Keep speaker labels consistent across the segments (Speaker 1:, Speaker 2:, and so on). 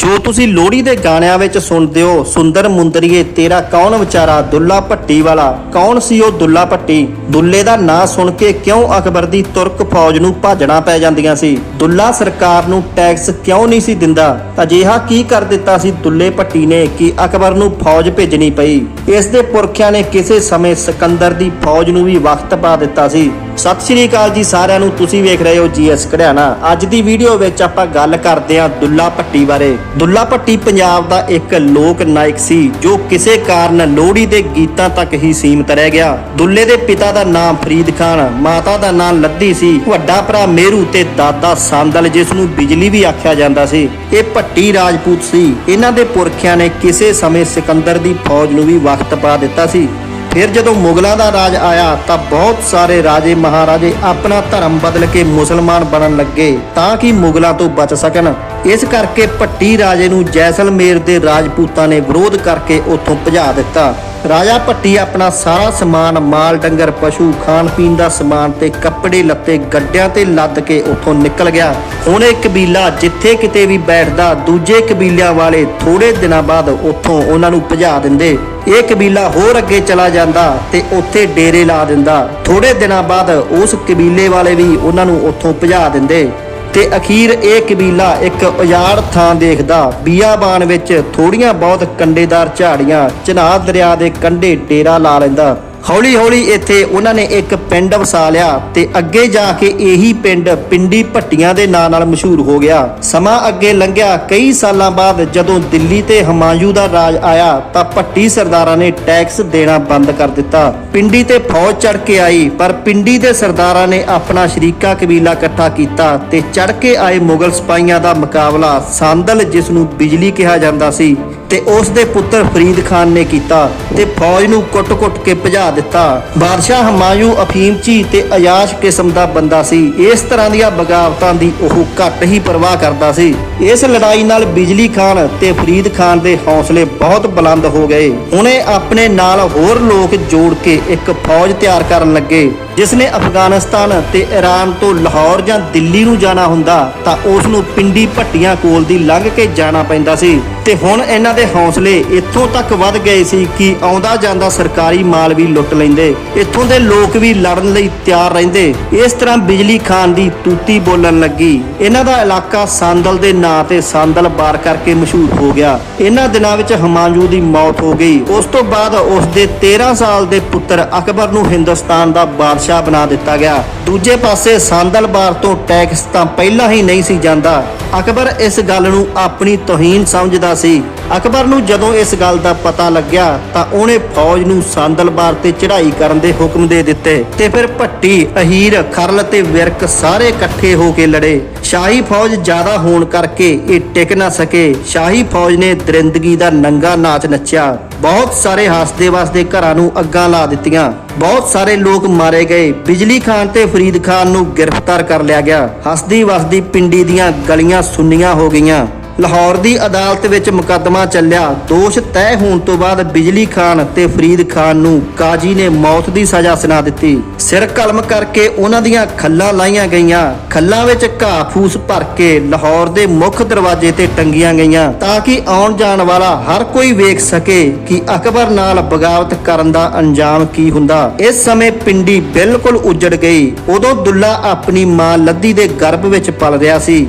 Speaker 1: ਜੋ ਤੁਸੀਂ ਲੋਹੜੀ ਦੇ ਗਾਣਿਆਂ ਵਿੱਚ ਸੁਣਦੇ ਹੋ, ਸੁੰਦਰ ਮੁੰਦਰੀਏ, ਤੇਰਾ ਕੌਣ ਵਿਚਾਰਾ? ਦੁੱਲਾ ਭੱਟੀ ਵਾਲਾ। ਕੌਣ ਸੀ ਉਹ ਦੁੱਲਾ ਭੱਟੀ? ਦੁੱਲੇ ਦਾ ਨਾਂ ਸੁਣ ਕੇ ਕਿਉਂ ਅਕਬਰ ਦੀ ਤੁਰਕ ਫੌਜ ਨੂੰ ਭਾਜਣਾ ਪੈ ਜਾਂਦੀਆਂ ਸੀ? ਦੁੱਲਾ ਸਰਕਾਰ ਨੂੰ ਟੈਕਸ ਕਿਉਂ ਨਹੀਂ ਸੀ ਦਿੰਦਾ? ਅਜਿਹਾ ਕੀ ਕਰ ਦਿੱਤਾ ਸੀ ਦੁੱਲੇ ਭੱਟੀ ਨੇ ਕਿ ਅਕਬਰ ਨੂੰ ਫੌਜ ਭੇਜਣੀ ਪਈ? ਇਸ ਦੇ ਪੁਰਖਿਆਂ ਨੇ ਕਿਸੇ ਸਮੇਂ ਸਿਕੰਦਰ ਦੀ ਫੌਜ ਨੂੰ ਵੀ ਵਕਤ ਪਾ ਦਿੱਤਾ ਸੀ। ਸਤਿ ਸ਼੍ਰੀ ਅਕਾਲ ਜੀ ਸਾਰਿਆਂ ਨੂੰ, ਤੁਸੀਂ ਵੇਖ ਰਹੇ ਹੋ ਜੀਐਸ ਕਢਿਆਣਾ ਅੱਜ ਦੀ ਵੀਡੀਓ ਵਿੱਚ ਆਪਾਂ ਗੱਲ ਕਰਦੇ ਹਾਂ ਦੁੱਲਾ ਭੱਟੀ ਬਾਰੇ। ਦੁੱਲਾ ਭੱਟੀ ਪੰਜਾਬ ਦਾ ਇੱਕ ਲੋਕ ਨਾਇਕ ਸੀ, ਜੋ ਕਿਸੇ ਕਾਰਨ ਲੋਹੜੀ ਦੇ ਗੀਤਾਂ ਤੱਕ ਹੀ ਸੀਮਤ ਰਹਿ ਗਿਆ। ਦੁੱਲੇ ਦੇ ਪਿਤਾ ਦਾ ਨਾਮ ਫਰੀਦ ਖਾਨ, ਮਾਤਾ ਦਾ ਨਾਮ ਲੱਦੀ ਸੀ। ਵੱਡਾ ਭਰਾ ਮੇਰੂ ਤੇ ਦਾਦਾ ਸੰਦਲ, ਜਿਸ ਨੂੰ ਬਿਜਲੀ ਵੀ ਆਖਿਆ ਜਾਂਦਾ ਸੀ। ਇਹ ਭੱਟੀ ਰਾਜਪੂਤ ਸੀ। ਇਹਨਾਂ ਦੇ ਪੁਰਖਿਆਂ ਨੇ ਕਿਸੇ ਸਮੇਂ ਸਿਕੰਦਰ ਦੀ ਫੌਜ ਨੂੰ ਵੀ ਵਕਤ ਪਾ ਦਿੱਤਾ ਸੀ। ਫਿਰ ਜਦੋਂ ਮੁਗਲਾਂ ਦਾ ਰਾਜ ਆਇਆ ਤਾਂ ਬਹੁਤ ਸਾਰੇ ਰਾਜੇ ਮਹਾਰਾਜੇ ਆਪਣਾ ਧਰਮ ਬਦਲ ਕੇ ਮੁਸਲਮਾਨ ਬਣਨ ਲੱਗੇ ਤਾਂ ਕਿ ਮੁਗਲਾਂ ਤੋਂ ਬਚ ਸਕਣ। ਇਸ ਕਰਕੇ ਭੱਟੀ ਰਾਜੇ ਨੂੰ ਜੈਸਲਮੇਰ ਦੇ ਰਾਜਪੂਤਾਂ ਨੇ ਵਿਰੋਧ ਕਰਕੇ ਉੱਥੋਂ ਭਜਾ ਦਿੱਤਾ। ਰਾਜਾ ਭੱਟੀ ਆਪਣਾ ਸਾਰਾ ਸਮਾਨ ਮਾਲ ਡੰਗਰ, ਪਸ਼ੂ, ਖਾਣ ਪੀਣ ਦਾ ਸਮਾਨ ਤੇ ਕੱਪੜੇ, ਲੱਤੇ, ਗੱਡਿਆਂ ਤੇ ਲੱਦ ਕੇ ਉੱਥੋਂ ਨਿਕਲ ਗਿਆ। ਹੁਣ ਇਹ ਕਬੀਲਾ ਜਿੱਥੇ ਕਿਤੇ ਵੀ ਬੈਠਦਾ, ਦੂਜੇ ਕਬੀਲਿਆਂ ਵਾਲੇ ਥੋੜੇ ਦਿਨਾਂ ਬਾਅਦ ਉੱਥੋਂ ਉਹਨਾਂ ਨੂੰ ਭਜਾ ਦਿੰਦੇ। ਇਹ ਕਬੀਲਾ ਹੋਰ ਅੱਗੇ ਚਲਾ ਜਾਂਦਾ ਤੇ ਉੱਥੇ ਡੇਰੇ ਲਾ ਦਿੰਦਾ। ਥੋੜੇ ਦਿਨਾਂ ਬਾਅਦ ਉਸ ਕਬੀਲੇ ਵਾਲੇ ਵੀ ਉਹਨਾਂ ਨੂੰ ਉੱਥੋਂ ਭਜਾ ਦਿੰਦੇ। ਤੇ ਅਖੀਰ ਇਹ ਕਬੀਲਾ ਇੱਕ ਉਜਾੜ ਥਾਂ ਦੇਖਦਾ। ਬੀਆਬਾਨ ਵਿੱਚ ਥੋੜੀਆਂ ਬਹੁਤ ਕੰਡੇਦਾਰ ਝਾੜੀਆਂ ਚਨਾਹ ਦਰਿਆ ਦੇ ਕੰਢੇ ਡੇਰਾ ਲਾ ਲੈਂਦਾ। ਹੌਲੀ ਹੌਲੀ ਇੱਥੇ ਉਹਨਾਂ ਨੇ ਇੱਕ ਪਿੰਡ ਵਸਾ ਲਿਆ ਤੇ ਅੱਗੇ ਜਾ ਕੇ ਇਹੀ ਪਿੰਡ ਪਿੰਡੀ ਭੱਟੀਆਂ ਦੇ ਨਾਂ ਨਾਲ ਮਸ਼ਹੂਰ ਹੋ ਗਿਆ। ਸਮਾਂ ਅੱਗੇ ਲੰਘਿਆ, ਕਈ ਸਾਲਾਂ ਬਾਅਦ ਜਦੋਂ ਦਿੱਲੀ ਤੇ ਹਮਾਯੂ ਦਾ ਰਾਜ ਆਇਆ ਤਾਂ ਭੱਟੀ ਸਰਦਾਰਾਂ ਨੇ ਟੈਕਸ ਦੇਣਾ ਬੰਦ ਕਰ ਦਿੱਤਾ। ਪਿੰਡੀ ਤੇ ਫੌਜ ਚੜ ਕੇ ਆਈ, ਪਰ ਪਿੰਡੀ ਦੇ ਸਰਦਾਰਾਂ ਨੇ ਆਪਣਾ ਸ਼ਰੀਕਾ ਕਬੀਲਾ ਇਕੱਠਾ ਕੀਤਾ ਤੇ ਚੜ ਕੇ ਆਏ ਮੁਗਲ ਸਿਪਾਹੀਆਂ ਦਾ ਮੁਕਾਬਲਾ ਸੰਦਲ, ਜਿਸ ਨੂੰ ਬਿਜਲੀ ਕਿਹਾ ਜਾਂਦਾ ਸੀ, ਤੇ ਉਸ ਦੇ ਪੁੱਤਰ ਫਰੀਦ ਖਾਨ ਨੇ ਕੀਤਾ ਤੇ ਫੌਜ ਨੂੰ ਕੁੱਟ-ਕੁੱਟ ਕੇ ਭਜਾ ਦਿੱਤਾ। ਬਾਦਸ਼ਾਹ ਹਮਾਯੂ ਅਫੀਮਚੀ ਤੇ ਅਯਾਸ਼ ਕਿਸਮ ਦਾ ਬੰਦਾ ਸੀ। ਇਸ ਤਰ੍ਹਾਂ ਦੀਆਂ ਬਗਾਵਤਾਂ ਦੀ ਉਹ ਘੱਟ ਹੀ ਪਰਵਾਹ ਕਰਦਾ ਸੀ। ਇਸ ਲੜਾਈ ਨਾਲ ਬਿਜਲੀ ਖਾਨ ਤੇ ਫਰੀਦ ਖਾਨ ਦੇ ਹੌਸਲੇ ਬਹੁਤ ਬੁਲੰਦ ਹੋ ਗਏ। ਉਹਨੇ ਆਪਣੇ ਨਾਲ ਹੋਰ ਲੋਕ ਜੋੜ ਕੇ ਇੱਕ ਫੌਜ ਤਿਆਰ ਕਰਨ ਲੱਗੇ। ਜਿਸ ਨੇ ਅਫਗਾਨਿਸਤਾਨ ਤੇ ਈਰਾਨ ਤੋਂ ਲਾਹੌਰ ਜਾਂ ਦਿੱਲੀ ਨੂੰ ਜਾਣਾ ਹੁੰਦਾ, ਤਾਂ ਉਸ ਨੂੰ ਪਿੰਡੀ ਭੱਟੀਆਂ ਕੋਲ ਦੀ ਲੰਘ ਕੇ ਜਾਣਾ ਪੈਂਦਾ ਸੀ। ਤੇ ਹੁਣ ਇਹਨਾਂ ਦੇ ਹੌਸਲੇ ਇੱਥੋਂ ਤੱਕ ਵੱਧ ਗਏ ਸੀ ਕਿ ਆਉਂਦਾ ਜਾਂਦਾ ਸਰਕਾਰੀ ਮਾਲ ਵੀ ਲੁੱਟ ਲੈਂਦੇ। ਇੱਥੋਂ ਦੇ ਲੋਕ ਵੀ ਲੜਨ ਲਈ ਤਿਆਰ ਰਹਿੰਦੇ। ਇਸ ਤਰ੍ਹਾਂ ਬਿਜਲੀ ਖਾਨ ਦੀ ਤੂਤੀ ਬੋਲਣ ਲੱਗੀ। ਇਹਨਾਂ ਦਾ ਇਲਾਕਾ ਸੰਦਲ ਦੇ ਨਾਂ ਤੇ ਸੰਦਲ ਬਾਰ ਕਰਕੇ ਮਸ਼ਹੂਰ ਹੋ ਗਿਆ। ਇਹਨਾਂ ਦਿਨਾਂ ਵਿੱਚ ਹਮਾਯੂ ਦੀ ਮੌਤ ਹੋ ਗਈ। ਉਸ ਤੋਂ ਬਾਅਦ ਉਸ ਦੇ 13 ਸਾਲ ਦੇ ਪੁੱਤਰ ਅਕਬਰ ਨੂੰ ਹਿੰਦੁਸਤਾਨ ਦਾ ਬਾਦਸ਼ਾਹ ਬਣਾ ਦਿੱਤਾ ਗਿਆ। ਦੂਜੇ ਪਾਸੇ ਸੰਦਲ ਬਾਰ ਤੋਂ ਟੈਕਸ ਤਾਂ ਪਹਿਲਾਂ ਹੀ ਨਹੀਂ ਸੀ ਜਾਂਦਾ। ਅਕਬਰ ਇਸ ਗੱਲ ਨੂੰ ਆਪਣੀ ਤੋਹੀਨ ਸਮਝਦਾ ਸੀ। ਅਕਬਰ ਨੂੰ ਜਦੋਂ ਇਸ ਗੱਲ ਦਾ ਪਤਾ ਲੱਗਿਆ ਤਾਂ ਉਹਨੇ ਫੌਜ ਨੂੰ ਸੰਦਲਬਾਰ ਤੇ ਚੜ੍ਹਾਈ ਕਰਨ ਦੇ ਹੁਕਮ ਦੇ ਦਿੱਤੇ ਤੇ ਫਿਰ ਭੱਟੀ, ਅਹੀਰ, ਖਰਲ ਤੇ ਵਿਰਕ ਸਾਰੇ ਇਕੱਠੇ ਹੋ ਕੇ ਲੜੇ। ਸ਼ਾਹੀ ਫੌਜ ਜ਼ਿਆਦਾ ਹੋਣ ਕਰਕੇ ਇਹ ਟਿਕ ਨਾ ਸਕੇ। ਸ਼ਾਹੀ ਫੌਜ ਨੇ ਦਰਿੰਦਗੀ ਦਾ ਨੰਗਾ ਨਾਚ ਨੱਚਿਆ। ਬਹੁਤ ਸਾਰੇ ਹੱਸਦੇ ਵਸਦੇ ਘਰਾਂ ਨੂੰ ਅੱਗਾਂ ਲਾ ਦਿੱਤੀਆਂ। ਬਹੁਤ ਸਾਰੇ ਲੋਕ ਮਾਰੇ ਗਏ। ਬਿਜਲੀ ਖਾਨ ਤੇ ਫਰੀਦ ਖਾਨ ਨੂੰ ਗ੍ਰਿਫਤਾਰ ਕਰ ਲਿਆ ਗਿਆ। ਹੱਸਦੀ ਵਸਦੀ ਪਿੰਡੀ ਦੀਆਂ ਗਲੀਆਂ ਸੁੰਨੀਆਂ ਹੋ ਗਈਆਂ। ਲਾਹੌਰ ਦੀ ਅਦਾਲਤ ਵਿੱਚ ਮੁਕੱਦਮਾ ਚੱਲਿਆ। ਦੋਸ਼ ਤੈਅ ਹੋਣ ਤੋਂ ਬਾਅਦ ਬਿਜਲੀ ਖਾਨ ਤੇ ਫਰੀਦ ਖਾਨ ਨੂੰ ਕਾਜੀ ਨੇ ਮੌਤ ਦੀ ਸਜ਼ਾ ਸੁਣਾ ਦਿੱਤੀ। ਸਿਰ ਕਲਮ ਕਰਕੇ ਉਹਨਾਂ ਦੀਆਂ ਖੱਲਾਂ ਲਾਈਆਂ ਗਈਆਂ। ਖੱਲਾਂ ਵਿੱਚ ਘਾਹ ਫੂਸ ਭਰ ਕੇ ਲਾਹੌਰ ਦੇ ਮੁੱਖ ਦਰਵਾਜ਼ੇ ਤੇ ਟੰਗੀਆਂ ਗਈਆਂ ਤਾਂ ਕਿ ਆਉਣ ਜਾਣ ਵਾਲਾ ਹਰ ਕੋਈ ਵੇਖ ਸਕੇ ਕਿ ਅਕਬਰ ਨਾਲ ਬਗਾਵਤ ਕਰਨ ਦਾ ਅੰਜਾਮ ਕੀ ਹੁੰਦਾ। ਇਸ ਸਮੇਂ ਪਿੰਡੀ ਬਿਲਕੁਲ ਉਜੜ ਗਈ। ਉਦੋਂ ਦੁੱਲਾ ਆਪਣੀ ਮਾਂ ਲੱਦੀ ਦੇ ਗਰਭ ਵਿੱਚ ਪਲ ਰਿਹਾ ਸੀ।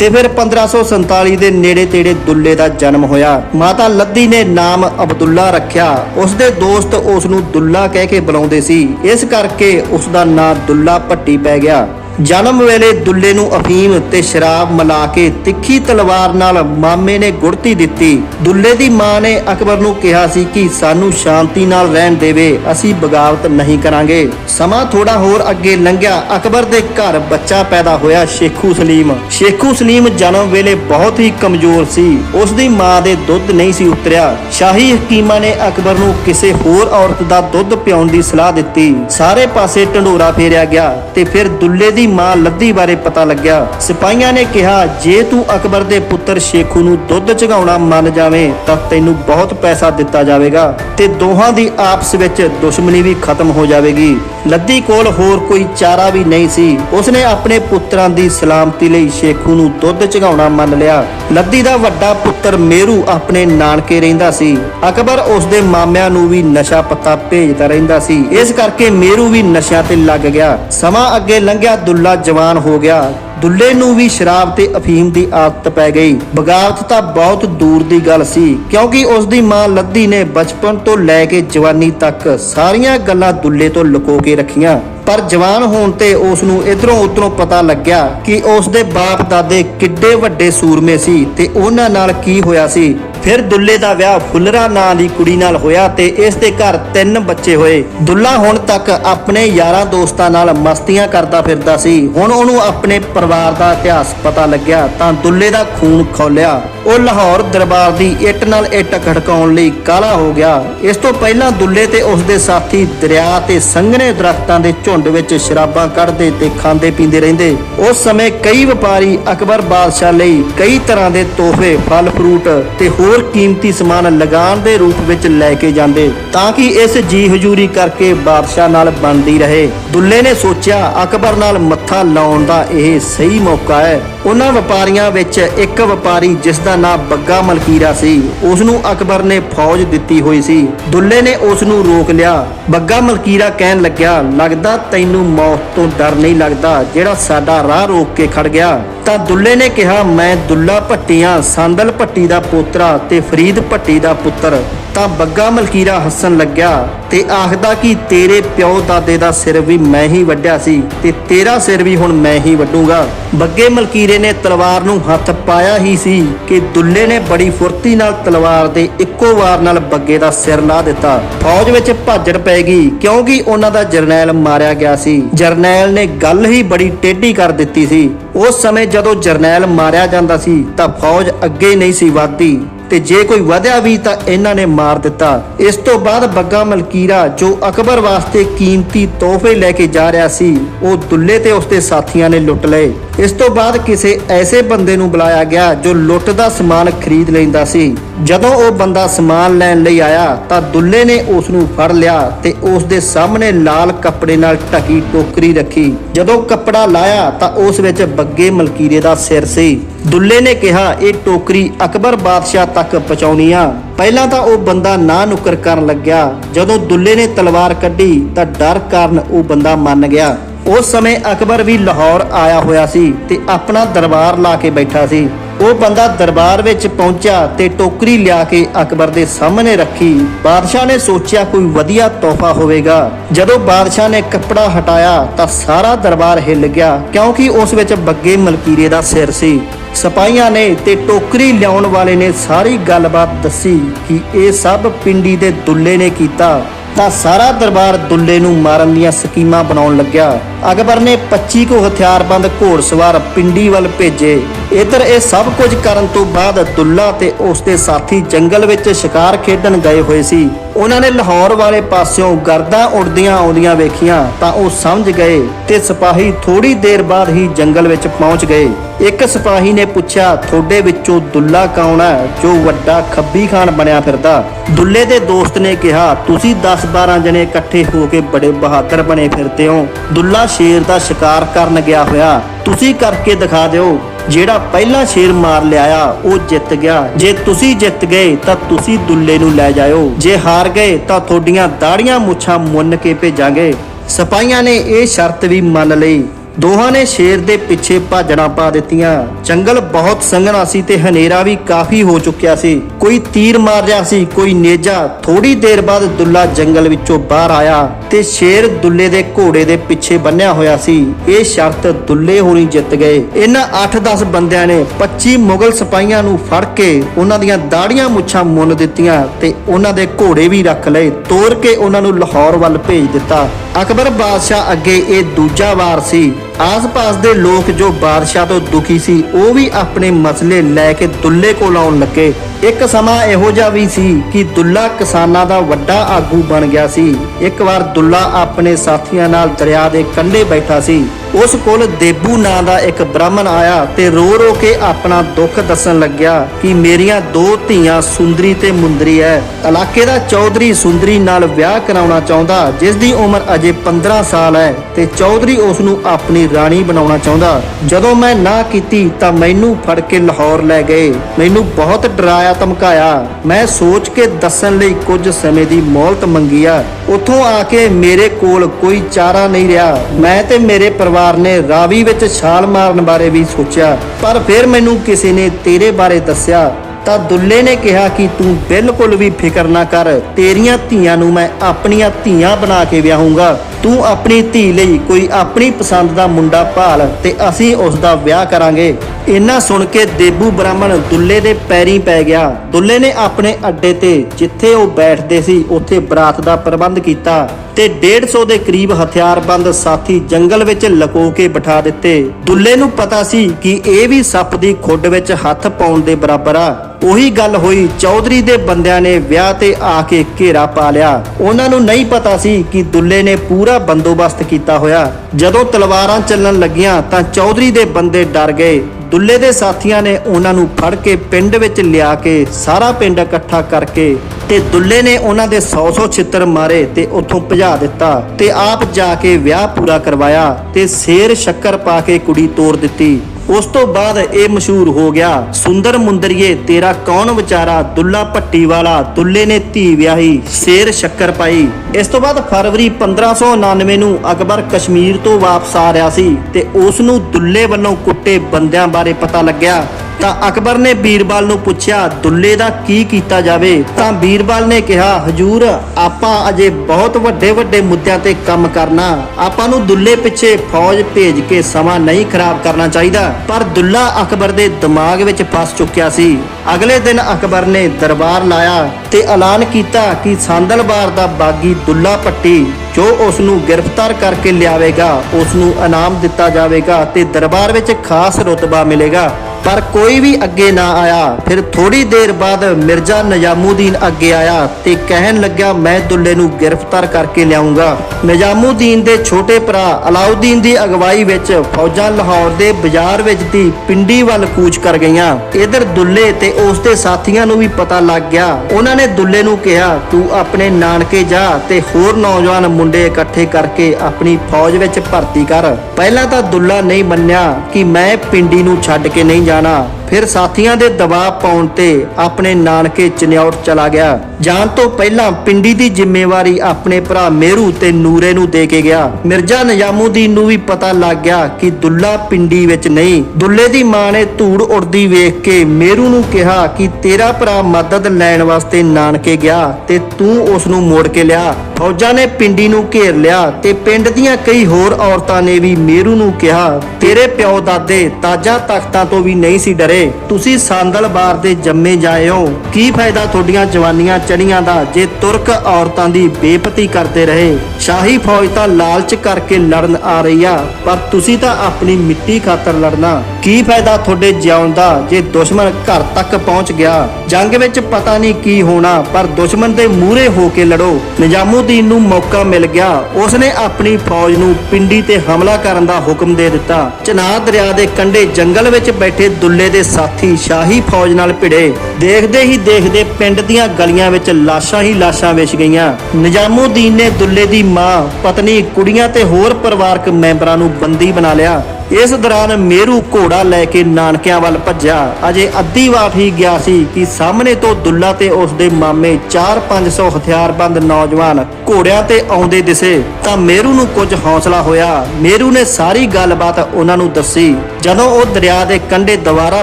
Speaker 1: ਤੇ ਫਿਰ 1547 ਦੇ ਨੇੜੇ ਤੇੜੇ ਦੁੱਲੇ ਦਾ ਜਨਮ ਹੋਇਆ। ਮਾਤਾ ਲੱਦੀ ਨੇ ਨਾਮ ਅਬਦੁੱਲਾ ਰੱਖਿਆ। ਉਸ ਦੇ ਦੋਸਤ ਉਸ ਨੂੰ ਦੁੱਲਾ ਕਹਿ ਕੇ ਬੁਲਾਉਂਦੇ ਸੀ। ਇਸ ਕਰਕੇ ਉਸ ਦਾ ਨਾਂ ਦੁੱਲਾ ਭੱਟੀ ਪੈ ਗਿਆ। ਜਨਮ ਵੇਲੇ ਦੁੱਲੇ ਨੂੰ ਅਫੀਮ ਤੇ ਸ਼ਰਾਬ ਮਿਲਾ ਕੇ ਤਿੱਖੀ ਤਲਵਾਰ ਨਾਲ ਮਾਮੇ ਨੇ ਗੁੜਤੀ ਦਿੱਤੀ। ਦੁੱਲੇ ਦੀ ਮਾਂ ਨੇ ਅਕਬਰ ਨੂੰ ਕਿਹਾ ਸੀ ਕਿ ਸਾਨੂੰ ਸ਼ਾਂਤੀ ਨਾਲ ਰਹਿਣ ਦੇਵੇ, ਅਸੀਂ ਬਗਾਵਤ ਨਹੀਂ ਕਰਾਂਗੇ। ਸਮਾਂ ਥੋੜਾ ਹੋਰ ਅੱਗੇ ਲੰਘਿਆ, ਅਕਬਰ ਦੇ ਘਰ ਬੱਚਾ ਪੈਦਾ ਹੋਇਆ ਸ਼ੇਖੂ ਸਲੀਮ। ਸ਼ੇਖੂ ਸਲੀਮ ਜਨਮ ਵੇਲੇ ਬਹੁਤ ਹੀ ਕਮਜ਼ੋਰ ਸੀ। ਉਸ ਦੀ ਮਾਂ ਦੇ ਦੁੱਧ ਨਹੀਂ ਸੀ ਉਤਰਿਆ। ਸ਼ਾਹੀ ਹਕੀਮਾਂ ਨੇ ਅਕਬਰ ਨੂੰ ਕਿਸੇ ਹੋਰ ਔਰਤ ਦਾ ਦੁੱਧ ਪਿਆਉਣ ਦੀ ਸਲਾਹ ਦਿੱਤੀ। ਸਾਰੇ ਪਾਸੇ ਢੰਡੋਰਾ ਫੇਰਿਆ ਗਿਆ ਤੇ ਫਿਰ ਦੁੱਲੇ ਦੀ ਮਾਂ ਲੱਦੀ ਬਾਰੇ ਪਤਾ ਲੱਗਿਆ। ਸਿਪਾਹੀਆਂ ਨੇ ਕਿਹਾ, ਜੇ ਤੂੰ ਅਕਬਰ ਦੇ ਪੁੱਤਰ ਸ਼ੇਖੂ ਨੂੰ ਦੁੱਧ ਚਗਾਉਣਾ ਮੰਨ ਜਾਵੇਂ, ਤਾਂ ਤੈਨੂੰ ਬਹੁਤ ਪੈਸਾ ਦਿੱਤਾ ਜਾਵੇਗਾ ਤੇ ਦੋਹਾਂ ਦੀ ਆਪਸ ਵਿੱਚ ਦੁਸ਼ਮਣੀ ਵੀ ਖਤਮ ਹੋ ਜਾਵੇਗੀ। ਲੱਦੀ ਕੋਲ ਹੋਰ ਕੋਈ ਚਾਰਾ ਵੀ ਨਹੀਂ ਸੀ। ਉਸਨੇ ਆਪਣੇ ਪੁੱਤਰਾਂ ਦੀ ਸਲਾਮਤੀ ਲਈ ਸ਼ੇਖੂ ਨੂੰ ਦੁੱਧ ਚਗਾਉਣਾ ਮੰਨ ਲਿਆ। ਲੱਦੀ ਦਾ ਵੱਡਾ ਪੁੱਤਰ ਮੇਰੂ ਆਪਣੇ ਨਾਨਕੇ ਰਹਿੰਦਾ ਸੀ। ਅਕਬਰ ਉਸਦੇ ਮਾਮਿਆਂ ਨੂੰ ਵੀ ਨਸ਼ਾ ਪੱਤਾ ਭੇਜਦਾ ਰਹਿੰਦਾ ਸੀ। ਇਸ ਕਰਕੇ ਮੇਰੂ ਵੀ ਨਸ਼ਿਆਂ ਤੇ ਲੱਗ ਗਿਆ। ਸਮਾਂ ਅੱਗੇ ਲੰਘਿਆ ਦੁੱਲਾ ਜਵਾਨ ਹੋ ਗਿਆ। ਦੁੱਲੇ ਨੂੰ ਵੀ ਸ਼ਰਾਬ ਤੇ ਅਫੀਮ ਦੀ ਆਦਤ ਪੈ ਗਈ। ਬਗਾਵਤ ਤਾਂ ਬਹੁਤ ਦੂਰ ਦੀ ਗੱਲ ਸੀ, ਕਿਉਂਕਿ ਉਸ ਦੀ ਮਾਂ ਲੱਦੀ ਨੇ ਬਚਪਨ ਤੋਂ ਲੈ ਕੇ ਜਵਾਨੀ ਤੱਕ ਸਾਰੀਆਂ ਗੱਲਾਂ ਦੁੱਲੇ ਤੋਂ ਲੁਕੋ ਕੇ ਰੱਖੀਆਂ। ਪਰ ਜਵਾਨ ਹੋਣ ਤੇ ਉਸ ਨੂੰ ਇਧਰੋਂ ਉਧਰੋਂ ਪਤਾ ਲੱਗਿਆ ਕਿ ਉਸ ਦੇ ਬਾਪ ਦਾਦੇ ਕਿੱਡੇ ਵੱਡੇ ਸੂਰਮੇ ਸੀ ਤੇ ਉਹਨਾਂ ਨਾਲ ਕੀ ਹੋਇਆ ਸੀ। ਫਿਰ ਦੁੱਲੇ ਦਾ ਵਿਆਹ ਫੁੱਲਰਾ ਨਾਂ ਦੀ ਕੁੜੀ ਨਾਲ ਹੋਇਆ ਤੇ ਇਸ ਦੇ ਘਰ ਤਿੰਨ ਬੱਚੇ ਹੋਏ। ਦੁੱਲਾ ਹੁਣ ਤੱਕ ਆਪਣੇ ਯਾਰਾਂ ਦੋਸਤਾਂ ਨਾਲ ਮਸਤੀਆਂ ਕਰਦਾ ਫਿਰਦਾ ਸੀ। ਹੁਣ ਉਹਨੂੰ ਆਪਣੇ ਪਰਿਵਾਰ ਦਾ ਇਤਿਹਾਸ ਪਤਾ ਲੱਗਿਆ ਤਾਂ ਦੁੱਲੇ ਦਾ ਖੂਨ ਖੌਲਿਆ। ਉਹ ਲਾਹੌਰ ਦਰਬਾਰ ਦੀ ਇੱਟ ਨਾਲ ਇੱਟ ਖੜਕਾਉਣ ਲਈ ਕਾਲਾ ਹੋ ਗਿਆ। ਇਸ ਤੋਂ ਪਹਿਲਾਂ ਦੁੱਲੇ ਤੇ ਉਸ ਦੇ ਸਾਥੀ ਦਰਿਆ ਤੇ ਸੰਘਣੇ ਦਰਖਤਾਂ ਦੇ ਝੁੰਡ ਵਿੱਚ ਸ਼ਰਾਬਾਂ ਕੱਢਦੇ ਤੇ ਖਾਂਦੇ ਪੀਂਦੇ ਰਹਿੰਦੇ। ਉਸ ਸਮੇਂ ਕਈ ਵਪਾਰੀ ਅਕਬਰ ਬਾਦਸ਼ਾਹ ਲਈ ਕਈ ਤਰ੍ਹਾਂ ਦੇ ਤੋਹਫੇ ਫਲ ਫਰੂਟ ਤੇ ਹੋਰ ਕੀਮਤੀ ਸਮਾਨ ਲਗਾਨ ਦੇ ਰੂਪ ਵਿੱਚ ਲੈ ਕੇ ਜਾਂਦੇ, ਤਾਂ ਕਿ ਇਸ ਜੀ ਹਜੂਰੀ ਕਰਕੇ ਬਾਦਸ਼ਾਹ ਨਾਲ ਬਣਦੀ ਰਹੇ। ਦੁੱਲੇ ਨੇ ਸੋਚਿਆ, ਅਕਬਰ ਨਾਲ ਮੱਥਾ ਲਾਉਣ ਦਾ ਇਹ ਸਹੀ ਮੌਕਾ ਹੈ। ਉਹਨਾਂ ਵਪਾਰੀਆਂ ਵਿੱਚ ਇੱਕ ਵਪਾਰੀ ਜਿਸ ਦਾ ਨਾਮ ਬੱਗਾ ਮਲਕੀਰਾ ਸੀ ਉਸ ਨੂੰ ਅਕਬਰ ਨੇ ਫੌਜ ਦਿੱਤੀ ਹੋਈ ਸੀ। ਦੁੱਲੇ ਨੇ ਉਸ ਨੂੰ ਰੋਕ ਲਿਆ। ਬੱਗਾ ਮਲਕੀਰਾ ਕਹਿਣ ਲੱਗਿਆ, ਲੱਗਦਾ ਤੈਨੂੰ ਮੌਤ ਤੋਂ ਡਰ ਨਹੀਂ ਲੱਗਦਾ, ਜਿਹੜਾ ਸਾਡਾ ਰਾਹ ਰੋਕ ਕੇ ਖੜ ਗਿਆ? ਤਾਂ ਦੁੱਲੇ ਨੇ ਕਿਹਾ, ਮੈਂ ਦੁੱਲਾ ਭੱਟੀਆਂ ਸੰਦਲ ਭੱਟੀ ਦਾ ਪੋਤਰਾ ਤੇ ਫਰੀਦ ਭੱਟੀ ਦਾ ਪੁੱਤਰ, ਤਾਂ ਬੱਗਾ ਮਲਕੀਰਾ ਹੱਸਣ ਲੱਗਿਆ ਤੇ ਆਖਦਾ ਕਿ ਤੇਰੇ ਪਿਓ ਦਾਦੇ ਦਾ ਸਿਰ ਵੀ ਮੈਂ ਹੀ ਵੱਢਿਆ ਸੀ ਤੇ ਤੇਰਾ ਸਿਰ ਵੀ ਹੁਣ ਮੈਂ ਹੀ ਵੱਢੂਗਾ। ਬੱਗੇ ਮਲਕੀਰੇ ਨੇ ਤਲਵਾਰ ਨੂੰ ਹੱਥ ਪਾਇਆ ਹੀ ਸੀ ਕਿ ਦੁੱਲੇ ਨੇ ਬੜੀ ਫੁਰਤੀ ਨਾਲ ਤਲਵਾਰ ਦੇ ਇੱਕੋ ਵਾਰ ਨਾਲ ਬੱਗੇ ਦਾ ਸਿਰ ਲਾ ਦਿੱਤਾ। ਫੌਜ ਵਿੱਚ ਭਾਜੜ ਪੈ ਗਈ ਕਿਉਂਕਿ ਉਹਨਾਂ ਦਾ ਜਰਨੈਲ ਮਾਰਿਆ ਗਿਆ ਸੀ। ਜਰਨੈਲ ਨੇ ਗੱਲ ਹੀ ਬੜੀ ਟੇਢੀ ਕਰ ਦਿੱਤੀ ਸੀ। ਉਸ ਸਮੇਂ ਜਦੋਂ ਜਰਨੈਲ ਮਾਰਿਆ ਜਾਂਦਾ ਸੀ, ਤਾਂ ਫੌਜ ਅੱਗੇ ਨਹੀਂ ਸੀ ਵਧਦੀ। ਤੇ ਜੇ ਕੋਈ ਵਧਿਆ ਵੀ ਤਾਂ ਇਹਨਾਂ ਨੇ ਮਾਰ ਦਿੱਤਾ। ਇਸ ਤੋਂ ਬਾਅਦ ਬੱਗਾ ਮਲਕੀਰਾ, ਜੋ ਅਕਬਰ ਵਾਸਤੇ ਕੀਮਤੀ ਤੋਹਫੇ ਲੈ ਕੇ ਜਾ ਰਿਹਾ ਸੀ, ਉਹ ਦੁੱਲੇ ਤੇ ਉਸਦੇ ਸਾਥੀਆਂ ਨੇ ਲੁੱਟ ਲਏ। ਇਸ ਤੋਂ ਬਾਅਦ ਕਿਸੇ ਐਸੇ ਬੰਦੇ ਨੂੰ ਬੁਲਾਇਆ ਗਿਆ ਜੋ ਲੁੱਟ ਦਾ ਸਮਾਨ ਖਰੀਦ ਲੈਂਦਾ ਸੀ। ਜਦੋਂ ਉਹ ਬੰਦਾ ਸਮਾਨ ਲੈਣ ਲਈ ਆਇਆ ਤਾਂ ਦੁੱਲੇ ਨੇ ਉਸ ਨੂੰ ਫੜ ਲਿਆ ਤੇ ਉਸ ਦੇ ਸਾਹਮਣੇ ਲਾਲ ਕੱਪੜੇ ਨਾਲ ਢਕੀ ਟੋਕਰੀ ਰੱਖੀ। ਜਦੋਂ ਕੱਪੜਾ ਲਾਇਆ ਤਾਂ ਉਸ ਵਿੱਚ ਬੱਗੇ ਮਲਕੀਰੇ ਦਾ ਸਿਰ ਸੀ। ਦੁੱਲੇ ਨੇ ਕਿਹਾ, ਇਹ ਟੋਕਰੀ ਅਕਬਰ ਬਾਦਸ਼ਾਹ ਤੱਕ ਪਹੁੰਚਾਉਣੀ ਆ। ਪਹਿਲਾਂ ਤਾਂ ਉਹ ਬੰਦਾ ਨਾ ਨੁਕਰ ਕਰਨ ਲੱਗਿਆ। ਜਦੋਂ ਦੁੱਲੇ ਨੇ ਤਲਵਾਰ ਕੱਢੀ ਤਾਂ ਡਰ ਕਾਰਨ ਉਹ ਬੰਦਾ ਮੰਨ ਗਿਆ। ਉਸ ਸਮੇਂ ਅਕਬਰ ਵੀ ਲਾਹੌਰ ਆਇਆ ਹੋਇਆ ਸੀ ਤੇ ਆਪਣਾ ਦਰਬਾਰ ਲਾ ਕੇ ਬੈਠਾ ਸੀ। ਉਹ ਬੰਦਾ ਦਰਬਾਰ ਵਿੱਚ ਪਹੁੰਚਿਆ ਤੇ ਟੋਕਰੀ ਲਿਆ ਕੇ ਅਕਬਰ ਦੇ ਸਾਹਮਣੇ ਰੱਖੀ। ਬਾਦਸ਼ਾਹ ਨੇ ਸੋਚਿਆ ਕੋਈ ਵਧੀਆ ਤੋਹਫਾ ਹੋਵੇਗਾ। ਜਦੋਂ ਬਾਦਸ਼ਾਹ ਨੇ ਕੱਪੜਾ ਹਟਾਇਆ ਤਾਂ ਸਾਰਾ ਦਰਬਾਰ ਹਿੱਲ ਗਿਆ, ਕਿਉਂਕਿ ਉਸ ਵਿੱਚ ਬੱਗੇ ਮਲਕੀਰੇ ਦਾ ਸਿਰ ਸੀ। ਸਿਪਾਹੀਆਂ ਨੇ ਤੇ ਟੋਕਰੀ ਲਿਆਉਣ ਵਾਲੇ ਨੇ ਸਾਰੀ ਗੱਲਬਾਤ ਦੱਸੀ ਕਿ ਇਹ ਸਭ ਪਿੰਡੀ ਦੇ ਦੁੱਲੇ ਨੇ ਕੀਤਾ। ਤਾਂ ਸਾਰਾ ਦਰਬਾਰ ਦੁੱਲੇ ਨੂੰ ਮਾਰਨ ਦੀਆਂ ਸਕੀਮਾਂ ਬਣਾਉਣ ਲੱਗਿਆ। ਅਕਬਰ ਨੇ 25 ਕੁ ਹਥਿਆਰਬੰਦ ਘੋੜਸਵਾਰ ਪਿੰਡੀ ਵੱਲ ਭੇਜੇ। ਇਧਰ ਇਹ ਸਭ ਕੁਝ ਕਰਨ ਤੋਂ ਬਾਅਦ ਦੁੱਲਾ ਤੇ ਉਸ ਦੇ ਸਾਥੀ ਜੰਗਲ ਵਿੱਚ ਸ਼ਿਕਾਰ ਖੇਡਣ ਗਏ ਹੋਏ ਸੀ। ਉਹਨਾਂ ਨੇ ਲਾਹੌਰ ਵਾਲੇ ਪਾਸਿਓਂ ਗਰਦਾਂ ਉੜਦੀਆਂ ਆਉਂਦੀਆਂ ਵੇਖੀਆਂ ਤਾਂ ਉਹ ਸਮਝ ਗਏ ਤੇ ਸਿਪਾਹੀ ਥੋੜੀ ਦੇਰ ਬਾਅਦ ਹੀ ਜੰਗਲ ਵਿੱਚ ਪਹੁੰਚ ਗਏ। ਇੱਕ ਸਿਪਾਹੀ ਨੇ ਪੁੱਛਿਆ, ਤੁਹਾਡੇ ਵਿੱਚੋਂ ਦੁੱਲਾ ਕੌਣ ਹੈ ਜੋ ਵੱਡਾ ਖੱਬੀ ਖਾਨ ਬਣਿਆ ਫਿਰਦਾ? ਦੁੱਲੇ ਦੇ ਦੋਸਤ ਨੇ ਕਿਹਾ, ਤੁਸੀਂ 10-12 ਜਣੇ ਇਕੱਠੇ ਹੋ ਕੇ ਬੜੇ ਬਹਾਦਰ ਬਣੇ ਫਿਰਦੇ ਹੋ। ਦੁੱਲਾ ਸ਼ੇਰ ਦਾ ਸ਼ਿਕਾਰ ਕਰਨ ਗਿਆ ਹੋਇਆ, ਤੁਸੀਂ ਕਰਕੇ ਦਿਖਾ ਦਿਓ। ਜਿਹੜਾ ਪਹਿਲਾ ਸ਼ੇਰ ਮਾਰ ਲਿਆਇਆ, ਉਹ ਜਿੱਤ ਗਿਆ। ਜੇ ਤੁਸੀਂ ਜਿੱਤ ਗਏ, ਤਾਂ ਤੁਸੀਂ ਦੁੱਲੇ ਨੂੰ ਲੈ ਜਾਇਓ। ਜੇ ਹਾਰ ਗਏ, ਤਾਂ ਤੁਹਾਡੀਆਂ ਦਾੜੀਆਂ ਮੁੱਛਾਂ ਮੁੰਨ ਕੇ ਭੇਜਾਂਗੇ। ਸਿਪਾਹੀਆਂ ਨੇ ਇਹ ਸ਼ਰਤ ਵੀ ਮੰਨ ਲਈ। ਦੋਹਾਂ ਨੇ ਸ਼ੇਰ ਦੇ ਪਿੱਛੇ ਭਾਜਣਾ ਪਾ ਦਿੱਤੀਆਂ। ਜੰਗਲ ਬਹੁਤ ਸੰਘਣਾ ਸੀ ਤੇ ਹਨੇਰਾ ਵੀ ਕਾਫੀ ਹੋ ਚੁੱਕਿਆ ਸੀ। ਕੋਈ ਤੀਰ ਮਾਰ ਰਿਹਾ ਸੀ, ਕੋਈ ਨੇਜਾ। ਥੋੜੀ ਦੇਰ ਬਾਅਦ ਦੁੱਲਾ ਜੰਗਲ ਵਿੱਚੋਂ ਬਾਹਰ ਆਇਆ ਤੇ ਸ਼ੇਰ ਦੁੱਲੇ ਦੇ ਘੋੜੇ ਦੇ ਪਿੱਛੇ ਬੰਨਿਆ ਹੋਇਆ ਸੀ। ਇਹ ਸ਼ਰਤ ਦੁੱਲੇ ਹੋਣੀ ਜਿੱਤ ਗਏ। ਇਹਨਾਂ 8-10 ਬੰਦਿਆਂ ਨੇ 25 ਮੁਗਲ ਸਿਪਾਹੀਆਂ ਨੂੰ ਫੜ ਕੇ ਉਹਨਾਂ ਦੀਆਂ ਦਾੜੀਆਂ ਮੁੱਛਾਂ ਮੁੰਨ ਦਿੱਤੀਆਂ ਤੇ ਉਹਨਾਂ ਦੇ ਘੋੜੇ ਵੀ ਰੱਖ ਲਏ ਤੋੜ ਕੇ ਉਹਨਾਂ ਨੂੰ ਲਾਹੌਰ ਵੱਲ ਭੇਜ ਦਿੱਤਾ। ਅਕਬਰ ਬਾਦਸ਼ਾਹ ਅੱਗੇ ਇਹ ਦੂਜਾ ਵਾਰ ਸੀ। ਆਸ-ਪਾਸ ਦੇ ਲੋਕ ਜੋ ਬਾਦਸ਼ਾਹ ਤੋਂ ਦੁਖੀ ਸੀ, ਉਹ ਵੀ ਆਪਣੇ ਮਸਲੇ ਲੈ ਕੇ ਦੁੱਲੇ ਕੋਲ ਆਉਣ ਲੱਗੇ। ਇੱਕ ਸਮਾਂ ਇਹੋ ਜਿਹਾ ਵੀ ਸੀ ਕਿ ਦੁੱਲਾ ਕਿਸਾਨਾਂ ਦਾ ਵੱਡਾ ਆਗੂ ਬਣ ਗਿਆ ਸੀ। ਇੱਕ ਵਾਰ ਦੁੱਲਾ ਆਪਣੇ ਸਾਥੀਆਂ ਨਾਲ ਦਰਿਆ ਦੇ ਕੰਢੇ ਬੈਠਾ ਸੀ। ਉਸ ਕੋਲ ਦੇਬੂ ਨਾਂ ਦਾ ਇੱਕ ਬ੍ਰਾਹਮਣ ਆਇਆ ਤੇ ਰੋ ਰੋ ਕੇ ਆਪਣਾ ਦੁੱਖ ਦੱਸਣ ਲੱਗਿਆ ਕਿ ਮੇਰੀਆਂ ਦੋ ਧੀਆਂ ਸੁੰਦਰੀ ਤੇ ਮੁੰਦਰੀ ਹੈ ਇਲਾਕੇ ਦਾ ਚੌਧਰੀ ਸੁੰਦਰੀ ਨਾਲ ਵਿਆਹ ਕਰਾਉਣਾ ਚਾਹੁੰਦਾ, ਜਿਸ ਦੀ ਉਮਰ ਅਜੇ 15 ਸਾਲ ਹੈ ਤੇ ਚੌਧਰੀ ਉਸ ਨੂੰ ਆਪਣੀ ਰਾਣੀ ਬਣਾਉਣਾ ਚਾਹੁੰਦਾ। ਜਦੋਂ ਮੈਂ ਨਾ ਕੀਤੀ ਤਾਂ ਮੈਨੂੰ ਫੜ ਕੇ ਲਾਹੌਰ ਲੈ ਗਏ। ਮੈਨੂੰ ਬਹੁਤ ਡਰਾਇਆ ਧਮਕਾਇਆ। ਮੈਂ ਸੋਚ ਕੇ ਦੱਸਣ ਲਈ ਕੁਝ ਸਮੇਂ ਦੀ ਮੌਲਤ ਮੰਗੀ ਆ। ਉੱਥੋਂ ਆ ਕੇ ਮੇਰੇ ਕੋਲ ਕੋਈ ਚਾਰਾ ਨਹੀਂ ਰਿਹਾ। ਮੈਂ ਤੇ ਮੇਰੇ ਪਰਿਵਾਰ ਨੇ ਰਾਵੀ ਵਿੱਚ ਛਾਲ ਮਾਰਨ ਬਾਰੇ ਵੀ ਸੋਚਿਆ। ਪਰ ਫਿਰ ਮੈਨੂੰ ਕਿਸੇ ਨੇ ਤੇਰੇ ਬਾਰੇ ਦੱਸਿਆ। ਤਾਂ ਦੁੱਲੇ ਨੇ ਕਿਹਾ ਕਿ ਤੂੰ ਬਿਲਕੁਲ ਵੀ ਫਿਕਰ ਨਾ ਕਰ। ਤੇਰੀਆਂ ਧੀਆਂ ਨੂੰ ਮੈਂ ਆਪਣੀਆਂ ਧੀਆਂ ਬਣਾ ਕੇ ਵਿਆਹੂੰਗਾ। ਤੂੰ ਆਪਣੀ ਧੀ ਲਈ ਕੋਈ ਆਪਣੀ ਪਸੰਦ ਦਾ ਮੁੰਡਾ ਭਾਲ ਤੇ ਅਸੀਂ ਉਸ ਦਾ ਵਿਆਹ ਕਰਾਂਗੇ। ਇੰਨਾ ਸੁਣ ਕੇ ਦੇਬੂ ਬ੍ਰਾਹਮਣ ਦੁੱਲੇ ਦੇ ਪੈਰੀ ਪੈ ਗਿਆ। ਦੁੱਲੇ ਨੇ ਆਪਣੇ ਅੱਡੇ ਤੇ ਜਿੱਥੇ ਉਹ ਬੈਠਦੇ ਸੀ, ਉੱਥੇ ਬਰਾਤ ਦਾ ਪ੍ਰਬੰਧ ਕੀਤਾ। ਤੇ 150 ਦੇ ਕਰੀਬ ਹਥਿਆਰਬੰਦ ਸਾਥੀ ਜੰਗਲ ਵਿੱਚ ਲਕੋ ਕੇ ਬਿਠਾ ਦਿੱਤੇ। ਦੁੱਲੇ ਨੂੰ ਪਤਾ ਸੀ ਕਿ ਇਹ ਵੀ ਸੱਪ ਦੀ ਖੁੱਡ ਵਿੱਚ ਹੱਥ ਪਾਉਣ ਦੇ ਬਰਾਬਰ ਆ। ਉਹੀ ਗੱਲ ਹੋਈ, ਚੌਧਰੀ ਦੇ ਬੰਦਿਆਂ ਨੇ ਵਿਆਹ ਤੇ ਆ ਕੇ ਘੇਰਾ ਪਾ ਲਿਆ। ਉਹਨਾਂ ਨੂੰ ਨਹੀਂ ਪਤਾ ਸੀ ਕਿ ਦੁੱਲੇ ਨੇ ਪੂਰਾ ਬੰਦੋਬਸਤ ਕੀਤਾ ਹੋਇਆ। ਜਦੋਂ ਤਲਵਾਰਾਂ ਚੱਲਣ ਲੱਗੀਆਂ ਤਾਂ ਚੌਧਰੀ ਦੇ ਬੰਦੇ ਡਰ ਗਏ। ਦੁੱਲੇ ਦੇ ਸਾਥੀਆਂ ਨੇ ਉਹਨਾਂ ਨੂੰ ਫੜ ਕੇ ਪਿੰਡ ਵਿੱਚ ਲਿਆ ਕੇ ਸਾਰਾ ਪਿੰਡ ਇਕੱਠਾ ਕਰਕੇ ਤੇ ਦੁੱਲੇ ਨੇ ਉਹਨਾਂ ਦੇ 100-100 ਛਿੱਤਰ ਮਾਰੇ ਤੇ ਉੱਥੋਂ ਭਜਾ ਦਿੱਤਾ ਤੇ ਆਪ ਜਾ ਕੇ ਵਿਆਹ ਪੂਰਾ ਕਰਵਾਇਆ ਤੇ ਸ਼ੇਰ ਸ਼ੱਕਰ ਪਾ ਕੇ ਕੁੜੀ ਤੋਰ ਦਿੱਤੀ। ਉਸ ਤੋਂ ਬਾਅਦ ਇਹ ਮਸ਼ਹੂਰ ਹੋ ਗਿਆ, ਸੁੰਦਰ ਮੁੰਦਰੀਏ, ਤੇਰਾ ਕੌਣ ਵਿਚਾਰਾ? ਦੁੱਲਾ ਭੱਟੀ ਵਾਲਾ, ਦੁੱਲੇ ਨੇ ਧੀ ਵਿਆਹੀ, ਸ਼ੇਰ ਸ਼ੱਕਰ ਪਾਈ। ਇਸ ਤੋਂ ਬਾਅਦ ਫਰਵਰੀ 1599 ਨੂੰ ਅਕਬਰ ਕਸ਼ਮੀਰ ਤੋਂ ਵਾਪਸ ਆ ਰਿਹਾ ਸੀ ਤੇ ਉਸ ਨੂੰ ਦੁੱਲੇ ਵੱਲੋਂ ਕੁੱਟੇ ਬੰਦਿਆਂ ਬਾਰੇ ਪਤਾ ਲੱਗਿਆ। ਤਾਂ ਅਕਬਰ ਨੇ ਬੀਰਬਾਲ ਨੂੰ ਪੁੱਛਿਆ, ਦੁੱਲੇ ਦਾ ਕੀ ਕੀਤਾ ਜਾਵੇ? ਤਾਂ ਬੀਰਬਾਲ ਨੇ ਕਿਹਾ, ਹਜੂਰ, ਆਪਾਂ ਅਜੇ ਬਹੁਤ ਵੱਡੇ ਵੱਡੇ ਮੁੱਦਿਆਂ ਤੇ ਕੰਮ ਕਰਨਾ। ਆਪਾਂ ਨੂੰ ਦੁੱਲੇ ਪਿੱਛੇ ਫੌਜ ਭੇਜ ਕੇ ਸਮਾਂ ਨਹੀਂ ਖਰਾਬ ਕਰਨਾ ਚਾਹੀਦਾ। ਪਰ ਦੁੱਲਾ ਅਕਬਰ ਦੇ ਦਿਮਾਗ ਵਿੱਚ ਫਸ ਚੁੱਕਿਆ ਸੀ। ਅਗਲੇ ਦਿਨ ਅਕਬਰ ਨੇ ਦਰਬਾਰ ਲਾਇਆ ਤੇ ਐਲਾਨ ਕੀਤਾ ਕਿ ਸੰਦਲਬਾਰ ਦਾ ਬਾਗੀ ਦੁੱਲਾ ਪੱਟੀ, ਜੋ ਉਸ ਨੂੰ ਗ੍ਰਿਫਤਾਰ ਕਰਕੇ ਲਿਆਵੇਗਾ, ਉਸ ਨੂੰ ਇਨਾਮ ਦਿੱਤਾ ਜਾਵੇਗਾ ਤੇ ਦਰਬਾਰ ਵਿੱਚ ਖਾਸ ਰੁਤਬਾ ਮਿਲੇਗਾ। ਪਰ ਕੋਈ ਵੀ ਅੱਗੇ ਨਾ ਆਇਆ। ਫਿਰ ਥੋੜੀ ਦੇਰ ਬਾਅਦ ਮਿਰਜ਼ਾ ਨਿਜ਼ਾਮੂਦੀਨ ਅੱਗੇ ਆਇਆ ਤੇ ਕਹਿਣ ਲੱਗਾ ਮੈਂ ਦੁੱਲੇ ਨੂੰ ਗ੍ਰਿਫਤਾਰ ਕਰਕੇ ਲਿਆਉਂਗਾ ਨਿਜ਼ਾਮੂਦੀਨ ਦੇ ਛੋਟੇ ਭਰਾ ਅਲਾਉਦੀਨ ਦੀ ਅਗਵਾਈ ਵਿੱਚ ਫੌਜਾਂ ਲਾਹੌਰ ਦੇ ਬਾਜ਼ਾਰ ਵਿੱਚ ਦੀ ਪਿੰਡੀ ਵੱਲ ਕੂਚ ਕਰ ਗਈਆਂ। ਇਧਰ ਦੁੱਲੇ ਤੇ ਉਸ ਦੇ ਸਾਥੀਆਂ ਨੂੰ ਵੀ ਪਤਾ ਲੱਗ ਗਿਆ। ਉਹਨਾਂ ਨੇ ਦੁੱਲੇ ਨੂੰ ਕਿਹਾ, ਤੂੰ ਆਪਣੇ ਨਾਨਕੇ ਜਾ ਤੇ ਹੋਰ ਨੌਜਵਾਨ ਮੁੰਡੇ ਇਕੱਠੇ ਕਰਕੇ ਆਪਣੀ ਫੌਜ ਵਿੱਚ ਭਰਤੀ ਕਰ। ਪਹਿਲਾਂ ਤਾਂ ਦੁੱਲਾ ਨਹੀਂ ਮੰਨਿਆ ਕਿ ਮੈਂ ਪਿੰਡੀ ਨੂੰ ਛੱਡ ਕੇ ਨਹੀਂ ਜਾਣਾ ਫਿਰ ਸਾਥੀਆਂ ਦੇ ਦਬਾਅ ਪਾਉਣ ਤੇ ਆਪਣੇ ਨਾਨਕੇ ਚਨਿਆਉਟ ਚਲਾ ਗਿਆ। ਜਾਣ ਤੋਂ ਪਹਿਲਾਂ ਪਿੰਡੀ ਦੀ ਜ਼ਿੰਮੇਵਾਰੀ ਆਪਣੇ ਭਰਾ ਮੇਰੂ ਤੇ ਨੂਰੇ ਨੂੰ ਦੇ ਕੇ ਗਿਆ। ਮਿਰਜ਼ਾ ਨਿਜ਼ਾਮੂਦੀਨ ਨੂੰ ਵੀ ਪਤਾ ਲੱਗ ਗਿਆ ਕਿ ਦੁੱਲਾ ਪਿੰਡੀ ਵਿੱਚ ਨਹੀਂ, ਦੁੱਲੇ ਦੀ ਮਾਂ ਨੇ ਧੂੜ ਉੜਦੀ ਵੇਖ ਕੇ ਮੇਰੂ ਨੂੰ ਕਿਹਾ ਕਿ ਤੇਰਾ ਭਰਾ ਮਦਦ ਲੈਣ ਵਾਸਤੇ ਨਾਨਕੇ ਗਿਆ ਤੇ ਤੂੰ ਉਸ ਨੂੰ ਮੋੜ ਕੇ ਲਿਆ। ਫੌਜਾਂ ਨੇ ਪਿੰਡੀ ਨੂੰ ਘੇਰ ਲਿਆ ਤੇ ਪਿੰਡ ਦੀਆਂ ਕਈ ਹੋਰ ਔਰਤਾਂ ਨੇ ਵੀ ਮੇਰੂ ਨੂੰ ਕਿਹਾ, ਤੇਰੇ ਪਿਓ ਦਾਦੇ ਤਾਜਾ ਤਖਤਾਂ ਤੋਂ ਵੀ ਨਹੀਂ ਸੀ ਡਰੇ। ਤੁਸੀਂ ਸਾਂਦਲ ਬਾਰ ਦੇ ਜੰਮੇ ਜਾਇਓ ਕੀ ਫਾਇਦਾ ਤੁਹਾਡੀਆਂ ਜਵਾਨੀਆਂ ਚੜੀਆਂ ਦਾ ਜੇ ਤੁਰਕ ਔਰਤਾਂ ਦੀ ਬੇਪਤੀ ਕਰਦੇ ਰਹੇ? ਸ਼ਾਹੀ ਫੌਜ ਤਾਂ ਲਾਲਚ ਕਰਕੇ ਲੜਨ ਆ ਰਹੀ ਆ, ਪਰ ਤੁਸੀਂ ਤਾਂ ਆਪਣੀ ਮਿੱਟੀ ਖਾਤਰ ਲੜਨਾ ਕੀ ਫਾਇਦਾ ਤੁਹਾਡੇ ਜਿਉਣ ਦਾ ਜੇ ਦੁਸ਼ਮਣ ਘਰ ਤੱਕ ਪਹੁੰਚ ਗਿਆ? ਜੰਗ ਵਿੱਚ ਪਤਾ ਨਹੀਂ ਕੀ ਹੋਣਾ, ਪਰ ਦੁਸ਼ਮਣ ਦੇ ਮੂਹਰੇ ਹੋ ਕੇ ਲੜੋ। ਨਿਜ਼ਾਮੂਦੀਨ ਨੂੰ ਮੌਕਾ ਮਿਲ ਗਿਆ। ਉਸਨੇ ਆਪਣੀ ਫੌਜ ਨੂੰ ਪਿੰਡੀ ਤੇ ਹਮਲਾ ਕਰਨ ਦਾ ਹੁਕਮ ਦੇ ਦਿੱਤਾ। ਚਨਾਹ ਦਰਿਆ ਦੇ ਕੰਢੇ ਜੰਗਲ ਵਿੱਚ ਬੈਠੇ ਦੁੱਲੇ ਦੇ ਸਾਥੀ ਸ਼ਾਹੀ ਫੌਜ ਨਾਲ ਭਿੜੇ। ਦੇਖਦੇ ਹੀ ਦੇਖਦੇ ਪਿੰਡ ਦੀਆਂ ਗਲੀਆਂ ਵਿੱਚ ਲਾਸ਼ਾਂ ਹੀ ਲਾਸ਼ਾਂ ਵਿਛ ਗਈਆਂ। ਨਿਜ਼ਾਮੂਦੀਨ ਨੇ ਦੁੱਲੇ ਦੀ ਮਾਂ, ਪਤਨੀ, ਕੁੜੀਆਂ ਤੇ ਹੋਰ ਪਰਿਵਾਰਕ ਮੈਂਬਰਾਂ ਨੂੰ ਬੰਦੀ ਬਣਾ ਲਿਆ। ਇਸ ਦੌਰਾਨ ਮੇਰੂ ਘੋੜਾ ਲੈ ਕੇ ਨਾਨਕਿਆਂ ਵੱਲ ਭੱਜਿਆ। ਅਜੇ ਅੱਧੀ ਵਾਟ ਹੀ ਗਿਆ ਸੀ ਕਿ ਸਾਹਮਣੇ ਤੋਂ ਦੁੱਲਾ ਤੇ ਉਸ ਦੇ ਮਾਮੇ 4-500 ਹਥਿਆਰਬੰਦ ਨੌਜਵਾਨ ਘੋੜਿਆਂ ਤੇ ਆਉਂਦੇ ਦਿਸੇ। ਤਾਂ ਮੇਰੂ ਨੂੰ ਕੁਝ ਹੌਸਲਾ ਹੋਇਆ। ਮੇਰੂ ਨੇ ਸਾਰੀ ਗੱਲਬਾਤ ਉਹਨਾਂ ਨੂੰ ਦੱਸੀ। ਜਦੋਂ ਉਹ ਦਰਿਆ ਦੇ ਕੰਢੇ ਦੁਬਾਰਾ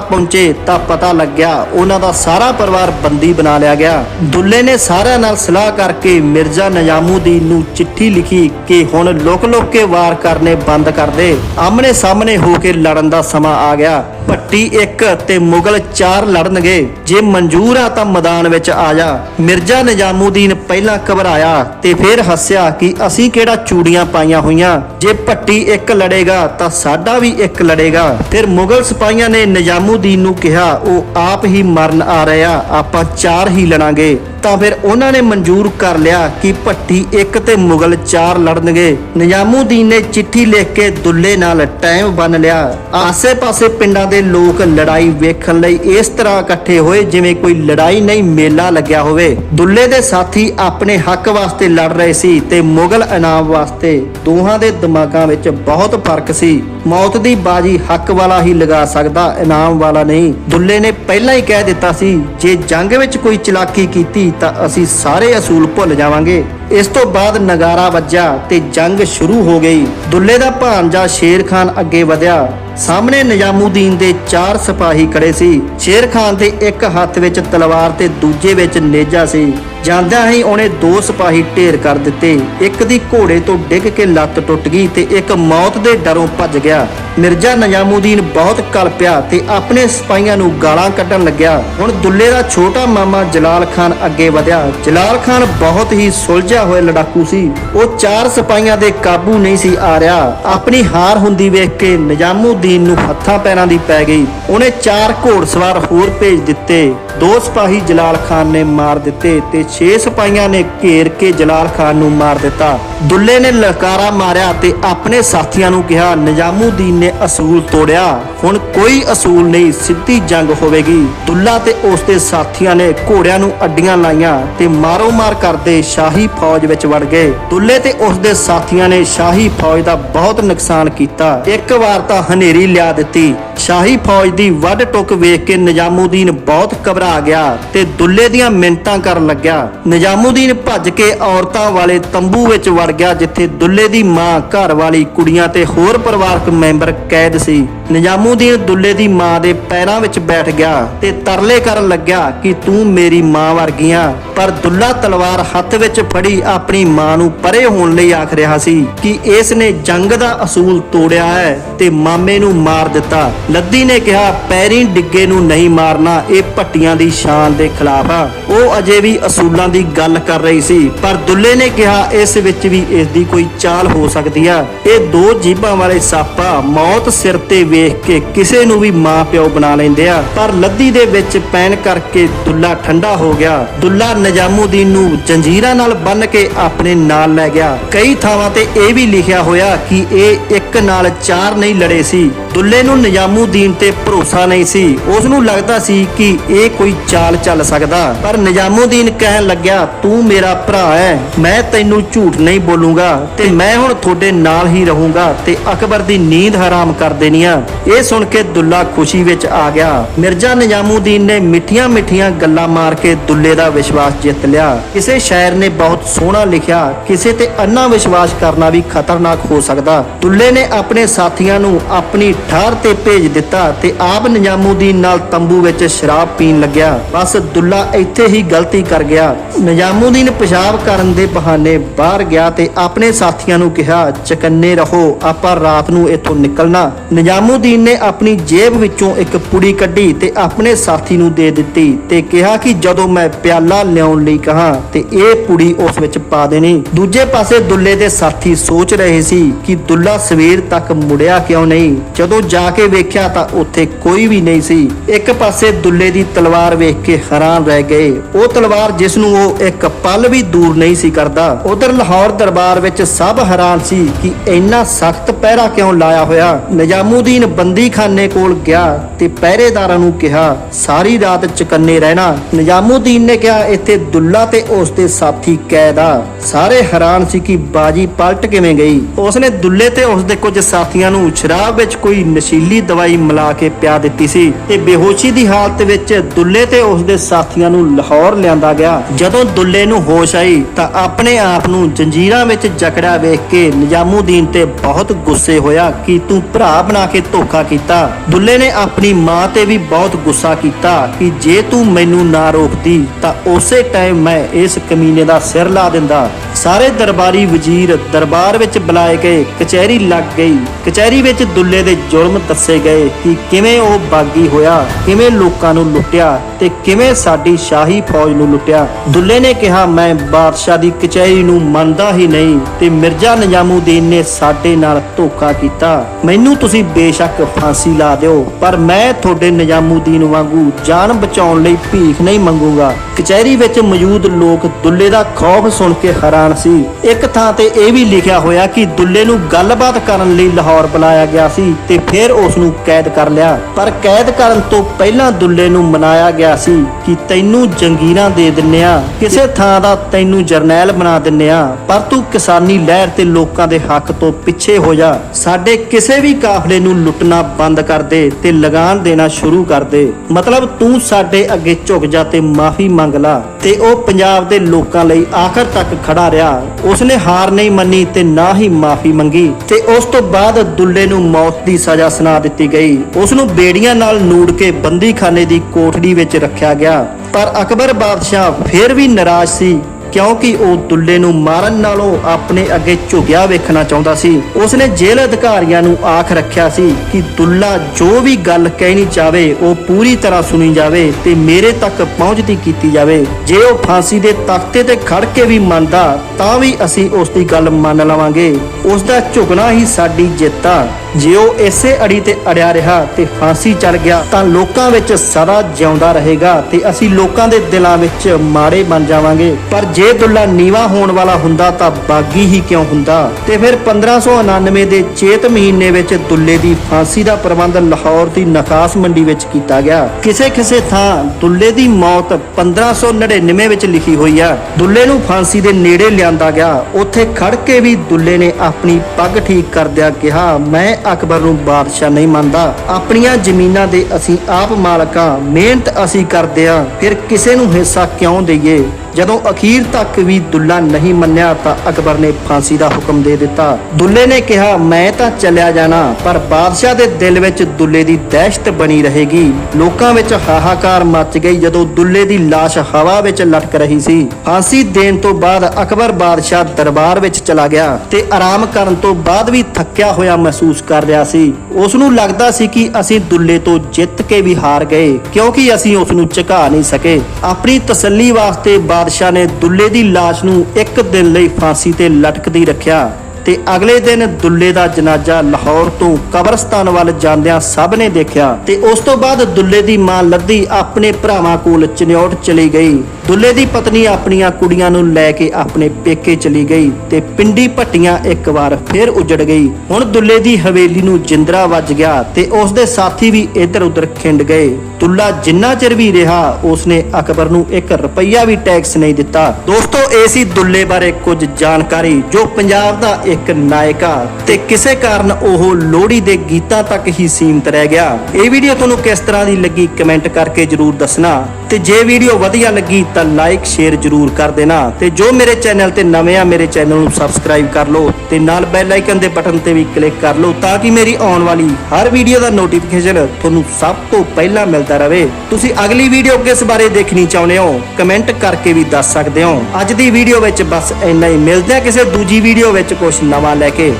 Speaker 1: ਪਹੁੰਚੇ ਤਾਂ ਪਤਾ ਲੱਗਿਆ, ਉਹਨਾਂ ਦਾ ਸਾਰਾ ਪਰਿਵਾਰ ਬੰਦੀ ਬਣਾ ਲਿਆ ਗਿਆ। ਦੁੱਲੇ ਨੇ ਸਾਰਿਆਂ ਨਾਲ ਸਲਾਹ ਕਰਕੇ ਮਿਰਜ਼ਾ ਨਿਜ਼ਾਮੂਦੀਨ ਨੂੰ ਚਿੱਠੀ ਲਿਖੀ ਕਿ ਹੁਣ ਲੁਕ-ਲੁਕ ਕੇ ਵਾਰ ਕਰਨੇ ਬੰਦ ਕਰ ਦੇ। ਆਮਨੇ ਸਾਹਮਣੇ ਹੋ ਕੇ ਲੜਨ ਦਾ ਸਮਾਂ ਆ ਗਿਆ। ਭੱਟੀ ਇੱਕ ਤੇ ਮੁਗਲ ਚਾਰ ਲੜਨਗੇ। ਜੇ ਮਨਜ਼ੂਰ ਆ ਤਾਂ ਮੈਦਾਨ ਵਿੱਚ ਆ ਜਾ। ਮਿਰਜ਼ਾ ਨਿਜ਼ਾਮੂਦੀਨ ਪਹਿਲਾਂ ਘਬਰਾਇਆ ਤੇ ਫਿਰ ਹੱਸਿਆ ਕਿ ਅਸੀਂ ਕਿਹੜਾ ਚੂੜੀਆਂ ਪਾਈਆਂ ਹੋਈਆਂ। ਜੇ ਭੱਟੀ ਇੱਕ ਲੜੇਗਾ ਤਾਂ ਸਾਡਾ ਵੀ ਇੱਕ ਲੜੇਗਾ। ਫਿਰ ਮੁਗਲ ਸਿਪਾਹੀਆਂ ਨੇ ਨਿਜ਼ਾਮੂਦੀਨ ਨੂੰ ਕਿਹਾ, ਉਹ ਆਪ ਹੀ ਮਰਨ ਆ ਰਿਹਾ ਆਪਾਂ ਚਾਰ ਹੀ ਲੜਾਂਗੇ। ਤਾਂ ਫਿਰ ਉਹਨਾਂ ਨੇ ਮਨਜ਼ੂਰ ਕਰ ਲਿਆ ਕਿ ਭੱਟੀ ਇੱਕ ਤੇ ਮੁਗਲ ਚਾਰ ਲੜਨਗੇ। ਨਿਜ਼ਾਮੂਦੀਨ ਨੇ ਚਿੱਠੀ ਲਿਖ ਕੇ ਦੁੱਲੇ ਨਾਲ ਟਾਈਮ ਬੰਨ ਲਿਆ। ਆਸੇ-ਪਾਸੇ ਪਿੰਡਾਂ ਦੇ ਲੋਕ ਲੜਾਈ ਵੇਖਣ ਲਈ ਇਸ ਤਰ੍ਹਾਂ ਇਕੱਠੇ ਹੋਏ ਜਿਵੇਂ ਕੋਈ ਲੜਾਈ ਨਹੀਂ ਮੇਲਾ ਲੱਗਿਆ ਹੋਵੇ। ਦੁੱਲੇ ਦੇ ਸਾਥੀ ਆਪਣੇ ਹੱਕ ਵਾਸਤੇ ਲੜ ਰਹੇ ਸੀ ਤੇ ਮੁਗਲ ਇਨਾਮ ਵਾਸਤੇ ਦੋਹਾਂ ਦੇ ਦਿਮਾਗਾਂ ਵਿੱਚ ਬਹੁਤ ਫ਼ਰਕ ਸੀ। ਮੌਤ ਦੀ ਬਾਜੀ ਹੱਕ ਵਾਲਾ ਹੀ ਲਗਾ ਸਕਦਾ, ਇਨਾਮ ਵਾਲਾ ਨਹੀਂ। ਦੁੱਲੇ ਨੇ ਪਹਿਲਾਂ ਹੀ ਕਹਿ ਦਿੱਤਾ ਸੀ, ਜੇ ਜੰਗ ਵਿੱਚ ਕੋਈ ਚਲਾਕੀ ਕੀਤੀ ਤਾਂ ਅਸੀਂ ਸਾਰੇ ਅਸੂਲ ਭੁੱਲ ਜਾਵਾਂਗੇ। ਇਸ ਤੋਂ ਬਾਅਦ ਨਗਾਰਾ ਵੱਜਾ ਤੇ ਜੰਗ ਸ਼ੁਰੂ ਹੋ ਗਈ। ਦੁੱਲੇ ਦਾ ਭਾਂਜਾ ਸ਼ੇਰ ਖਾਨ ਅੱਗੇ ਵਧਿਆ। ਸਾਹਮਣੇ ਨਿਜ਼ਾਮੂਦੀਨ ਦੇ ਚਾਰ ਸਿਪਾਹੀ ਖੜੇ ਸੀ। ਸ਼ੇਰ ਖਾਨ ਦੇ ਇੱਕ ਹੱਥ ਵਿੱਚ ਤਲਵਾਰ ਤੇ ਦੂਜੇ ਵਿੱਚ ਨੇਜਾ ਸੀ। ਜਾਂਦਿਆਂ ਹੀ ਉਹਨੇ ਦੋ ਸਿਪਾਹੀ ਢੇਰ ਕਰ ਦਿੱਤੇ। ਇੱਕ ਦੀ ਘੋੜੇ ਤੋਂ ਡਿੱਗ ਕੇ ਲੱਤ ਟੁੱਟ ਗਈ ਤੇ ਇੱਕ ਮੌਤ ਦੇ ਡਰੋਂ ਭੱਜ ਗਿਆ। ਮਿਰਜ਼ਾ ਨਿਜ਼ਾਮੂਦੀਨ ਬਹੁਤ ਕਲਪਿਆ ਤੇ ਆਪਣੇ ਸਿਪਾਹੀਆਂ ਨੂੰ ਗਾਲਾਂ ਕੱਢਣ ਲੱਗਿਆ। ਹੁਣ ਦੁੱਲੇ ਦਾ ਛੋਟਾ ਮਾਮਾ ਜਲਾਲ ਖਾਨ ਅੱਗੇ ਵਧਿਆ। ਜਲਾਲ ਖਾਨ ਬਹੁਤ ਹੀ ਸੁਲਝਿਆ ਹੋਇਆ ਲੜਾਕੂ ਸੀ। ਉਹ ਚਾਰ ਸਿਪਾਹੀਆਂ ਦੇ ਕਾਬੂ ਨਹੀਂ ਸੀ ਆ ਰਿਹਾ। ਆਪਣੀ ਹਾਰ ਹੁੰਦੀ ਵੇਖ ਕੇ ਨਿਜ਼ਾਮੂਦੀਨ ਨੂੰ ਹੱਥਾਂ ਪੈਰਾਂ ਦੀ ਪੈ ਗਈ। ਉਹਨੇ ਚਾਰ ਘੋੜਸਵਾਰ ਹੋਰ ਭੇਜ ਦਿੱਤੇ। ਦੋ ਸਿਪਾਹੀ ਜਲਾਲ ਖਾਨ ਨੇ ਮਾਰ ਦਿੱਤੇ ਤੇ 6 ਸਿਪਾਹੀਆਂ ਨੇ ਘੇਰ ਕੇ ਜਲਾਲ ਖਾਨ ਨੂੰ ਮਾਰ ਦਿੱਤਾ। ਦੁੱਲੇ ਨੇ ਲਲਕਾਰਾ ਮਾਰਿਆ ਤੇ ਆਪਣੇ ਸਾਥੀਆਂ ਨੂੰ ਕਿਹਾ, ਨਿਜ਼ਾਮੂਦੀਨ ਨੇ ਅਸੂਲ ਤੋੜਿਆ। ਹੁਣ ਕੋਈ ਅਸੂਲ ਨਹੀਂ, ਸਿੱਧੀ ਜੰਗ ਹੋਵੇਗੀ। ਦੁੱਲਾ ਤੇ ਉਸ ਦੇ ਸਾਥੀਆਂ ਨੇ ਘੋੜਿਆਂ ਨੂੰ ਅੱਡੀਆਂ ਲਾਈਆਂ ਤੇ ਮਾਰੋ ਮਾਰ ਕਰਦੇ ਸ਼ਾਹੀ ਫੌਜ ਵਿੱਚ ਵੜ ਗਏ। ਦੁੱਲੇ ਤੇ ਉਸ ਦੇ ਸਾਥੀਆਂ ਨੇ ਸ਼ਾਹੀ ਫੌਜ ਦਾ ਬਹੁਤ ਨੁਕਸਾਨ ਕੀਤਾ। ਇੱਕ ਵਾਰ ਤਾਂ ਹਨੇਰੀ ਲਿਆ ਦਿੱਤੀ। ਸ਼ਾਹੀ ਫੌਜ ਦੀ ਵੱਢ ਟੁੱਕ ਵੇਖ ਕੇ ਨਿਜ਼ਾਮੂਦੀਨ ਬਹੁਤ ਘਬਰਾ ਗਿਆ ਤੇ ਦੁੱਲੇ ਦੀਆਂ ਮਿੰਟਾਂ ਕਰਨ ਲੱਗਿਆ। ਨਿਜ਼ਾਮੂਦੀਨ ਭੱਜ ਕੇ ਔਰਤਾਂ ਵਾਲੇ ਤੰਬੂ ਵਿੱਚ ਵੜ ਗਿਆ, ਜਿੱਥੇ ਦੁੱਲੇ ਦੀ ਮਾਂ ਘਰ ਵਾਲੀ ਕੁੜੀਆਂ ਤੇ ਹੋਰ ਪਰਿਵਾਰਕ ਮੈਂਬਰ ਕੈਦ ਸੀ। ਨਿਜ਼ਾਮੂਦੀਨ ਦੁੱਲੇ ਦੀ ਮਾਂ ਦੇ ਪੈਰਾਂ ਵਿੱਚ ਬੈਠ ਗਿਆ ਤੇ ਤਰਲੇ ਕਰਨ ਲੱਗਿਆ ਕਿ ਤੂੰ ਮੇਰੀ ਮਾਂ ਵਰਗੀਆਂ। ਪਰ ਦੁੱਲਾ ਤਲਵਾਰ ਹੱਥ ਵਿੱਚ ਫੜੀ ਆਪਣੀ ਮਾਂ ਨੂੰ ਪਰੇ ਹੋਣ ਲਈ ਆਖ ਰਿਹਾ ਸੀ ਕਿ ਇਸ ਨੇ ਜੰਗ ਦਾ ਅਸੂਲ ਤੋੜਿਆ ਹੈ ਤੇ ਮਾਮੇ ਨੂੰ ਮਾਰ ਦਿੱਤਾ। ਲੱਦੀ ਨੇ ਕਿਹਾ, ਪੈਰੀਂ ਡਿੱਗੇ ਨੂੰ ਨਹੀਂ ਮਾਰਨਾ, ਇਹ ਭੱਟੀਆਂ ਦੀ ਸ਼ਾਨ ਦੇ ਖਿਲਾਫ ਆ। ਉਹ ਅਜੇ ਵੀ ਅਸੂਲਾਂ ਦੀ ਗੱਲ ਕਰ ਰਹੀ ਸੀ, ਪਰ ਦੁੱਲੇ ਨੇ ਕਿਹਾ, ਇਸ ਵਿੱਚ ਵੀ ਇਸ ਦੀ ਕੋਈ ਚਾਲ ਹੋ ਸਕਦੀ ਆ। ਇਹ ਦੋ ਜੀਬਾਂ ਵਾਲੇ ਸਾਪਾ ਮੌਤ ਸਿਰ ਤੇ ਵੇਖ ਕੇ ਕਿਸੇ ਨੂੰ ਵੀ ਮਾਂ ਪਿਓ ਬਣਾ ਲੈਂਦੇ ਆ, ਪਰ ਲੱਦੀ ਦੇ ਵਿੱਚ ਪੈਣ ਕਰਕੇ ਦੁੱਲਾ ਠੰਡਾ ਹੋ ਗਿਆ। ਦੁੱਲਾ ਨਿਜ਼ਾਮੂਦੀਨ ਨੂੰ ਜੰਜੀਰਾਂ ਨਾਲ ਬੰਨ ਕੇ ਆਪਣੇ ਨਾਲ ਲੈ ਗਿਆ। ਕਈ ਥਾਵਾਂ ਤੇ ਇਹ ਵੀ ਲਿਖਿਆ ਹੋਇਆ ਕਿ ਇਹ ਇੱਕ ਨਾਲ ਚਾਰ ਨਹੀਂ ਲੜੇ ਸੀ। ਦੁੱਲੇ ਨੂੰ ਨਿਜ਼ਾਮੂਦੀਨ ਤੇ ਭਰੋਸਾ ਨਹੀਂ ਸੀ। ਉਸ ਨੂੰ ਲੱਗਦਾ ਸੀ ਕਿ ਇਹ ਕੋਈ ਚਾਲ ਚੱਲ ਸਕਦਾ। ਪਰ ਨਿਜ਼ਾਮੂਦੀਨ ਕਹਿਣ ਲੱਗਿਆ, ਤੂੰ ਮੇਰਾ ਭਰਾ ਹੈ ਮੈਂ ਤੈਨੂੰ ਝੂਠ ਨਹੀਂ ਬੋਲੂੰਗਾ ਤੇ ਮੈਂ ਹੁਣ ਤੁਹਾਡੇ ਨਾਲ ਹੀ ਰਹੂੰਗਾ ਤੇ ਅਕਬਰ ਦੀ ਨੀਂਦ ਹਰਾਮ ਕਰ ਦੇਣੀ ਆ। ਇਹ ਸੁਣ ਕੇ ਦੁੱਲਾ ਖੁਸ਼ੀ ਵਿੱਚ ਆ ਗਿਆ। ਮਿਰਜ਼ਾ ਨਿਜ਼ਾਮੂਦੀਨ ਨੇ ਮਿੱਠੀਆਂ ਮਿੱਠੀਆਂ ਗੱਲਾਂ ਮਾਰ ਕੇ ਦੁੱਲੇ ਦਾ ਵਿਸ਼ਵਾਸ ਜਿੱਤ ਲਿਆ। ਕਿਸੇ ਸ਼ਾਇਰ ਨੇ ਬਹੁਤ ਸੋਹਣਾ ਲਿਖਿਆ। ਕਿਸੇ ਤੇ ਅੰਨਾ ਵਿਸ਼ਵਾਸ ਕਰਨਾ ਵੀ ਖਤਰਨਾਕ ਹੋ ਸਕਦਾ। ਦੁੱਲੇ ਨੇ ਆਪਣੇ ਸਾਥੀਆਂ ਨੂੰ ਆਪਣੀ ਠਾਰ ਤੇ ਭੇਜ ਦਿੱਤਾ ਤੇ ਆਪ ਨਿਜ਼ਾਮੂਦੀਨ ਨਾਲ ਤੰਬੂ ਵਿੱਚ ਸ਼ਰਾਬ ਪੀਣ ਲੱਗਿਆ। ਬਸ ਦੁੱਲਾ ਇੱਥੇ ਹੀ ਗਲਤੀ ਕਰ ਗਿਆ। ਨਿਜ਼ਾਮੂਦੀਨ ਪਿਸ਼ਾਬ ਕਰਨ ਦੇ ਬਹਾਨੇ ਬਾਹਰ ਗਿਆ ਤੇ ਆਪਣੇ ਸਾਥੀਆਂ ਨੂੰ ਕਿਹਾ, ਚਕੰਨੇ ਰਹੋ, ਆਪਾਂ ਰਾਤ ਨੂੰ ਇੱਥੋਂ ਨਿਕਲਣਾ। ਨਿਜਾਮੂ ਨਿਜ਼ਾਮੂਦੀਨ ਨੇ ਆਪਣੀ ਜੇਬ ਵਿੱਚੋਂ ਇੱਕ ਪੁੜੀ ਕੱਢੀ ਤੇ ਆਪਣੇ ਸਾਥੀ ਨੂੰ ਦੇ ਦਿੱਤੀ ਤੇ ਕਿਹਾ ਕਿ ਜਦੋਂ ਮੈਂ ਪਿਆਲਾ ਲਿਆਉਣ ਲਈ ਕਹਾ ਤੇ ਇਹ ਪੁੜੀ ਉਸ ਵਿੱਚ ਪਾ ਦੇਣੀ। ਦੂਜੇ ਪਾਸੇ ਦੁੱਲੇ ਦੇ ਸਾਥੀ ਸੋਚ ਰਹੇ ਸੀ ਕਿ ਦੁੱਲਾ ਸਵੇਰ ਤੱਕ ਮੁੜਿਆ ਕਿਉਂ ਨਹੀਂ? ਜਦੋਂ ਜਾ ਕੇ ਵੇਖਿਆ ਤਾਂ ਉੱਥੇ ਕੋਈ ਵੀ ਨਹੀਂ ਸੀ। ਇੱਕ ਪਾਸੇ ਦੁੱਲੇ ਦੀ ਤਲਵਾਰ ਵੇਖ ਕੇ ਹੈਰਾਨ ਰਹਿ ਗਏ। ਉਹ ਤਲਵਾਰ ਜਿਸ ਨੂੰ ਉਹ ਇੱਕ ਪਲ ਵੀ ਦੂਰ ਨਹੀਂ ਸੀ ਕਰਦਾ। ਉਧਰ ਲਾਹੌਰ ਦਰਬਾਰ ਵਿੱਚ ਸਭ ਹੈਰਾਨ ਸੀ ਕਿ ਇੰਨਾ ਸਖਤ ਪਹਿਰਾ ਕਿਉਂ ਲਾਇਆ ਹੋਇਆ? ਨਿਜ਼ਾਮੂਦੀਨ ਬੰਦੀਖਾਨੇ ਕੋਲ ਗਿਆ ਤੇ ਪਹਿਰੇਦਾਰਾਂ ਨੂੰ ਕਿਹਾ, ਸਾਰੀ ਰਾਤ ਚਕੰਨੇ ਰਹਿਣਾ। ਨਿਜ਼ਾਮੂਦੀਨ ਨੇ ਕਿਹਾ, ਇੱਥੇ ਦੁੱਲਾ ਤੇ ਉਸ ਦੇ ਸਾਥੀ ਕੈਦ ਆ। ਸਾਰੇ ਹੈਰਾਨ ਸੀ ਕਿ ਬਾਜੀ ਪਲਟ ਕਿਵੇਂ ਗਈ। ਉਸਨੇ ਦੁੱਲੇ ਤੇ ਉਸ ਦੇ ਕੁਝ ਸਾਥੀਆਂ ਨੂੰ ਸ਼ਰਾਬ ਵਿੱਚ ਕੋਈ ਨਸ਼ੀਲੀ ਦਵਾਈ ਮਿਲਾ ਕੇ ਪਿਆ ਦਿੱਤੀ ਸੀ। ਤੇ ਬੇਹੋਸ਼ੀ ਦੀ ਹਾਲਤ ਵਿੱਚ ਦੁੱਲੇ ਤੇ ਉਸ ਦੇ ਸਾਥੀਆਂ ਨੂੰ ਲਾਹੌਰ ਲਿਆਂਦਾ ਗਿਆ। ਜਦੋਂ ਦੁੱਲੇ ਨੂੰ ਹੋਸ਼ ਆਈ, ਤਾਂ ਆਪਣੇ ਆਪ ਨੂੰ ਜੰਜੀਰਾਂ ਵਿੱਚ ਜਕੜਿਆ ਵੇਖ ਕੇ ਨਿਜ਼ਾਮੂਦੀਨ ਤੇ ਬਹੁਤ ਗੁੱਸੇ ਹੋਇਆ ਕਿ ਤੂੰ ਭਰਾ ਬਣਾ ਕੇ ਧੋਖਾ ਕੀਤਾ। ਦੁੱਲੇ ਨੇ ਆਪਣੀ ਮਾਂ ਤੇ ਵੀ ਬਹੁਤ ਗੁੱਸਾ ਕੀਤਾ ਕਿ ਜੇ ਤੂੰ ਮੈਨੂੰ ਨਾ ਰੋਕਦੀ, ਤਾਂ ਉਸੇ ਟਾਈਮ ਮੈਂ ਇਸ ਕਮੀਨੇ ਦਾ ਸਿਰ ਲਾ ਦਿੰਦਾ। ਸਾਰੇ ਦਰਬਾਰੀ ਵਜ਼ੀਰ ਦਰਬਾਰ ਵਿੱਚ ਬੁਲਾਏ ਗਏ। ਕਚਹਿਰੀ ਲੱਗ ਗਈ। ਕਚਹਿਰੀ ਵਿੱਚ ਦੁੱਲੇ ਦੇ ਜ਼ੁਲਮ ਦੱਸੇ ਗਏ ਕਿ ਕਿਵੇਂ ਉਹ ਬਾਗੀ ਹੋਇਆ, ਕਿਵੇਂ ਲੋਕਾਂ ਨੂੰ ਲੁੱਟਿਆ ਤੇ ਕਿਵੇਂ ਸਾਡੀ ਸ਼ਾਹੀ ਫੌਜ ਨੂੰ ਲੁੱਟਿਆ। ਦੁੱਲੇ ਨੇ ਕਿਹਾ, ਮੈਂ ਬਾਦਸ਼ਾਹ ਦੀ ਕਚਹਿਰੀ ਨੂੰ ਮੰਨਦਾ ਹੀ ਨਹੀਂ ਤੇ ਮਿਰਜ਼ਾ ਨਿਜ਼ਾਮੂਦੀਨ ਨੇ ਸਾਡੇ ਨਾਲ ਧੋਖਾ ਕੀਤਾ। ਮੈਨੂੰ ਤੁਸੀਂ ਬੇਸ਼ ਬੇਸ਼ੱਕ ਫਾਂਸੀ ਲਾ ਦਿਓ। ਪਰ ਮੈਂ ਤੁਹਾਡੇ ਨਿਜ਼ਾਮੂਦੀਨ ਵਾਂਗੂ ਜਾਨ ਬਚਾਉਣ ਲਈ ਭੀਖ ਨਹੀਂ ਮੰਗੂਗਾ। ਕਚਹਿਰੀ ਵਿੱਚ ਮੌਜੂਦ ਲੋਕ ਦੁੱਲੇ ਦਾ ਖੌਫ ਸੁਣ ਕੇ ਹੈਰਾਨ ਸੀ। ਇੱਕ ਥਾਂ ਤੇ ਇਹ ਵੀ ਲਿਖਿਆ ਹੋਇਆ ਕਿ ਦੁੱਲੇ ਨੂੰ ਗੱਲਬਾਤ ਕਰਨ ਲਈ ਲਾਹੌਰ ਬੁਲਾਇਆ ਗਿਆ ਸੀ ਤੇ ਫਿਰ ਉਸ ਨੂੰ ਕੈਦ ਕਰ ਲਿਆ। ਪਰ ਕੈਦ ਕਰਨ ਤੋਂ ਪਹਿਲਾਂ ਦੁੱਲੇ ਨੂੰ ਮਨਾਇਆ ਗਿਆ ਸੀ ਕਿ ਤੈਨੂੰ ਜੰਗੀਰਾਂ ਦੇ ਦਿੰਨੇ ਆ। ਕਿਸੇ ਥਾਂ ਦਾ ਤੈਨੂੰ ਜਰਨੈਲ ਬਣਾ ਦਿੰਨੇ ਆ। ਪਰ ਤੂੰ ਕਿਸਾਨੀ ਲਹਿਰ ਤੇ ਲੋਕਾਂ ਦੇ ਹੱਕ ਤੋਂ ਪਿੱਛੇ ਹੋ ਜਾ। ਸਾਡੇ ਕਿਸੇ ਵੀ ਕਾਫਲੇ ਨੂੰ ਲੁੱਟਣਾ ਬੰਦ ਕਰ ਦੇ ਤੇ ਲਗਾਨ ਦੇਣਾ ਸ਼ੁਰੂ ਕਰ ਦੇ। ਮਤਲਬ ਤੂੰ ਸਾਡੇ ਅੱਗੇ ਝੁਕ ਜਾ ਤੇ ਮਾਫੀ ਮੰਗ ਲਾ। ਤੇ ਉਹ ਪੰਜਾਬ ਦੇ ਲੋਕਾਂ ਲਈ ਆਖਰ ਤੱਕ ਖੜਾ ਰਿਹਾ। ਉਸਨੇ ਹਾਰ ਨਹੀਂ ਮੰਨੀ ਤੇ ਨਾ ਹੀ ਮਾਫੀ ਮੰਗੀ। ਤੇ ਉਸ ਤੋਂ ਬਾਅਦ ਦੁੱਲੇ ਨੂੰ ਮੌਤ ਦੀ ਸਜ਼ਾ ਸੁਣਾ ਦਿੱਤੀ ਗਈ। ਉਸ ਨੂੰ ਬੇੜੀਆਂ ਨਾਲ ਨੂੜ ਕੇ ਬੰਦੀਖਾਨੇ ਦੀ ਕੋਠੜੀ ਵਿੱਚ ਰੱਖਿਆ ਗਿਆ। ਪਰ ਅਕਬਰ ਬਾਦਸ਼ਾਹ ਫਿਰ ਵੀ ਨਾਰਾਜ਼ ਸੀ। ਕਿਉਂਕਿ ਉਹ ਦੁੱਲੇ ਨੂੰ ਮਾਰਨ ਨਾਲੋਂ ਆਪਣੇ ਅੱਗੇ ਝੁਕਿਆ ਵੇਖਣਾ ਚਾਹੁੰਦਾ ਸੀ। ਉਸਨੇ ਜੇਲ੍ਹ ਅਧਿਕਾਰੀਆਂ ਨੂੰ ਆਖ ਰੱਖਿਆ ਸੀ ਕਿ ਦੁੱਲਾ ਜੋ ਵੀ ਗੱਲ ਕਹਿਣੀ ਚਾਵੇ ਉਹ ਪੂਰੀ ਤਰ੍ਹਾਂ ਸੁਣੀ ਜਾਵੇ ਤੇ ਮੇਰੇ ਤੱਕ ਪਹੁੰਚਦੀ ਕੀਤੀ ਜਾਵੇ। ਜੇ ਉਹ ਫਾਂਸੀ ਦੇ ਤਖਤੇ ਤੇ ਖੜ ਕੇ ਵੀ ਮੰਨਦਾ, ਤਾਂ ਵੀ ਅਸੀਂ ਉਸ ਦੀ ਗੱਲ ਮੰਨ ਲਵਾਂਗੇ। ਉਸ ਦਾ ਝੁਕਣਾ ਹੀ ਸਾਡੀ ਜਿੱਤ ਆ। ਜੇ ਉਹ ਇਸੇ ਅੜੀ ਤੇ ਅੜਿਆ ਰਿਹਾ ਤੇ ਫਾਂਸੀ ਚੜ ਗਿਆ, ਤਾਂ ਲੋਕਾਂ ਵਿੱਚ ਸਦਾ ਜਿਉਂਦਾ ਰਹੇਗਾ ਤੇ ਅਸੀਂ ਲੋਕਾਂ ਦੇ ਦਿਲਾਂ ਵਿੱਚ ਮਾੜੇ ਬਣ ਜਾਵਾਂਗੇ। ਪਰ ਜੇ ਦੁੱਲਾ ਨੀਵਾ ਹੋਣ ਵਾਲਾ ਹੁੰਦਾ ਤਾਂ ਬਾਗੀ ਹੀ ਕਿਉਂ ਹੁੰਦਾ? ਤੇ ਫਿਰ 1599 ਦੇ ਚੇਤ ਮਹੀਨੇ ਵਿੱਚ ਦੁੱਲੇ ਦੀ ਫਾਂਸੀ ਦਾ ਪ੍ਰਬੰਧ ਲਾਹੌਰ ਦੀ ਨਕਾਸ ਮੰਡੀ ਵਿੱਚ ਕੀਤਾ ਗਿਆ। ਕਿਸੇ ਕਿਸੇ ਥਾਂ ਦੁੱਲੇ ਦੀ ਮੌਤ 1599 ਵਿੱਚ ਲਿਖੀ ਹੋਈ ਆ। ਦੁੱਲੇ ਨੂੰ ਫਾਂਸੀ ਦੇ ਨੇੜੇ ਲਿਆਂਦਾ ਗਿਆ। ਉੱਥੇ ਖੜ ਕੇ ਵੀ ਦੁੱਲੇ ਨੇ ਆਪਣੀ ਪੱਗ ਠੀਕ ਕਰਦਿਆਂ ਕਿਹਾ, ਮੈਂ ਅਕਬਰ ਨੂੰ ਬਾਦਸ਼ਾਹ ਨਹੀਂ ਮੰਨਦਾ। ਆਪਣੀਆਂ ਜ਼ਮੀਨਾਂ ਦੇ ਅਸੀਂ ਆਪ ਮਾਲਕਾਂ, ਮਿਹਨਤ ਅਸੀਂ ਕਰਦੇ ਆ, ਫਿਰ ਕਿਸੇ ਨੂੰ ਹਿੱਸਾ ਕਿਉਂ ਦਈਏ? ਜਦੋਂ ਅਖੀਰ ਤੱਕ ਵੀ ਦੁੱਲਾ ਨਹੀਂ ਮੰਨਿਆ ਤਾਂ ਅਕਬਰ ਨੇ ਫਾਂਸੀ ਦਾ ਹੁਕਮ ਦੇ ਦਿੱਤਾ। ਦੁੱਲੇ ਨੇ ਕਿਹਾ, ਮੈਂ ਤਾਂ ਚੱਲਿਆ ਜਾਣਾ, ਪਰ ਬਾਦਸ਼ਾਹ ਦੇ ਦਿਲ ਵਿੱਚ ਦੁੱਲੇ ਦੀ ਦਹਿਸ਼ਤ ਬਣੀ ਰਹੇਗੀ। ਲੋਕਾਂ ਵਿੱਚ ਹਾਹਾਕਾਰ ਮਚ ਗਈ ਜਦੋਂ ਦੁੱਲੇ ਦੀ ਲਾਸ਼ ਹਵਾ ਵਿੱਚ ਲਟਕ ਰਹੀ ਸੀ। ਫਾਂਸੀ ਦੇਣ ਤੋਂ ਬਾਅਦ ਅਕਬਰ ਬਾਦਸ਼ਾਹ ਦਰਬਾਰ ਵਿੱਚ ਚਲਾ ਗਿਆ ਤੇ ਆਰਾਮ ਕਰਨ ਤੋਂ ਬਾਅਦ ਵੀ ਥੱਕਿਆ ਹੋਇਆ ਮਹਿਸੂਸ ਕਰ ਰਿਹਾ ਸੀ। ਉਸ ਨੂੰ ਲੱਗਦਾ ਸੀ ਕਿ ਅਸੀਂ ਦੁੱਲੇ ਤੋਂ ਜਿੱਤ ਕੇ ਵੀ ਹਾਰ ਗਏ, ਕਿਉਂਕਿ ਅਸੀਂ ਉਸ ਨੂੰ ਝੁਕਾ ਨਹੀਂ ਸਕੇ। ਆਪਣੀ ਤਸੱਲੀ ਵਾਸਤੇ ਬਾਦਸ਼ਾਹ ਨੇ ਦੁੱਲੇ ਦੀ ਲਾਸ਼ ਨੂੰ ਇੱਕ ਦਿਨ ਲਈ ਫਾਂਸੀ ਤੇ ਲਟਕਦੀ ਰੱਖਿਆ ਤੇ ਅਗਲੇ ਦਿਨ ਦੁੱਲੇ ਦਾ ਜਨਾਜ਼ਾ ਲਾਹੌਰ ਤੋਂ ਕਬਰਸਤਾਨ ਵੱਲ ਜਾਂਦਿਆਂ ਸਭ ਨੇ ਦੇਖਿਆ ਤੇ ਉਸ ਤੋਂ ਬਾਅਦ ਦੁੱਲੇ ਦੀ ਮਾਂ ਲੱਦੀ ਆਪਣੇ ਭਰਾਵਾਂ ਕੋਲ ਚਨਿਓਟ ਚਲੀ ਗਈ। ਦੁੱਲੇ ਦੀ ਪਤਨੀ ਆਪਣੀਆਂ ਕੁੜੀਆਂ ਨੂੰ ਲੈ ਕੇ ਆਪਣੇ ਪੇਕੇ ਚਲੀ ਗਈ ਤੇ ਪਿੰਡੀ ਭੱਟੀਆਂ ਇੱਕ ਵਾਰ ਫਿਰ ਉਜੜ ਗਈ। ਹੁਣ ਦੁੱਲੇ ਦੀ ਹਵੇਲੀ ਨੂੰ ਜਿੰਦਰਾ ਵੱਜ ਗਿਆ ਤੇ ਉਸ ਦੇ ਸਾਥੀ ਵੀ ਇੱਧਰ ਉੱਧਰ ਖਿੰਡ ਗਏ। ਦੁੱਲਾ ਜਿੰਨਾ ਚਿਰ ਵੀ ਰਿਹਾ, ਉਸਨੇ ਅਕਬਰ ਨੂੰ 1 ਰੁਪਈਆ ਵੀ ਟੈਕਸ ਨਹੀਂ ਦਿੱਤਾ। ਦੋਸਤੋ, ਇਹ ਸੀ ਦੁੱਲੇ ਬਾਰੇ ਕੁਝ ਜਾਣਕਾਰੀ, ਜੋ ਪੰਜਾਬ ਦਾ ਇੱਕ ਨਾਇਕਾ ਤੇ ਕਿਸੇ ਕਾਰਨ ਉਹ ਲੋਹੜੀ ਦੇ ਗੀਤਾਂ ਤੱਕ ਹੀ ਸੀਮਤ ਰਹਿ ਗਿਆ। ਇਹ ਵੀਡੀਓ ਤੁਹਾਨੂੰ ਕਿਸ ਤਰ੍ਹਾਂ ਦੀ ਲੱਗੀ, ਕਮੈਂਟ ਕਰਕੇ ਜਰੂਰ ਦੱਸਣਾ। ਤੇ ਜੇ ਵੀਡੀਓ ਵਧੀਆ ਲੱਗੀ ਤਾਂ ਲਾਈਕ ਸ਼ੇਅਰ ਜਰੂਰ ਕਰ ਦੇਣਾ ਤੇ ਜੋ ਮੇਰੇ ਚੈਨਲ ਤੇ ਨਵੇਂ ਆ, ਮੇਰੇ ਚੈਨਲ ਨੂੰ ਸਬਸਕ੍ਰਾਈਬ ਕਰ ਲਓ ਤੇ ਨਾਲ ਬੈਲ ਆਈਕਨ ਦੇ ਬਟਨ ਤੇ ਵੀ ਕਲਿੱਕ ਕਰ ਲਓ ਤਾਂ ਕਿ ਮੇਰੀ ਆਉਣ ਵਾਲੀ ਹਰ ਵੀਡੀਓ ਦਾ ਨੋਟੀਫਿਕੇਸ਼ਨ ਤੁਹਾਨੂੰ ਸਭ ਤੋਂ ਪਹਿਲਾਂ ਮਿਲਦਾ ਰਹੇ। ਤੁਸੀਂ ਅਗਲੀ ਵੀਡੀਓ ਕਿਸ ਬਾਰੇ ਦੇਖਣੀ ਚਾਹੁੰਦੇ ਹੋ ਕਮੈਂਟ ਕਰਕੇ ਵੀ ਦੱਸ ਸਕਦੇ ਹੋ। ਅੱਜ ਦੀ ਵੀਡੀਓ ਵਿੱਚ ਬਸ ਇੰਨਾ ਹੀ। ਮਿਲਦੇ ਆ ਕਿਸੇ ਦੂਜੀ ਵੀਡੀਓ ਵਿੱਚ ਕੁਝ ਨਵਾਂ ਲੈ ਕੇ।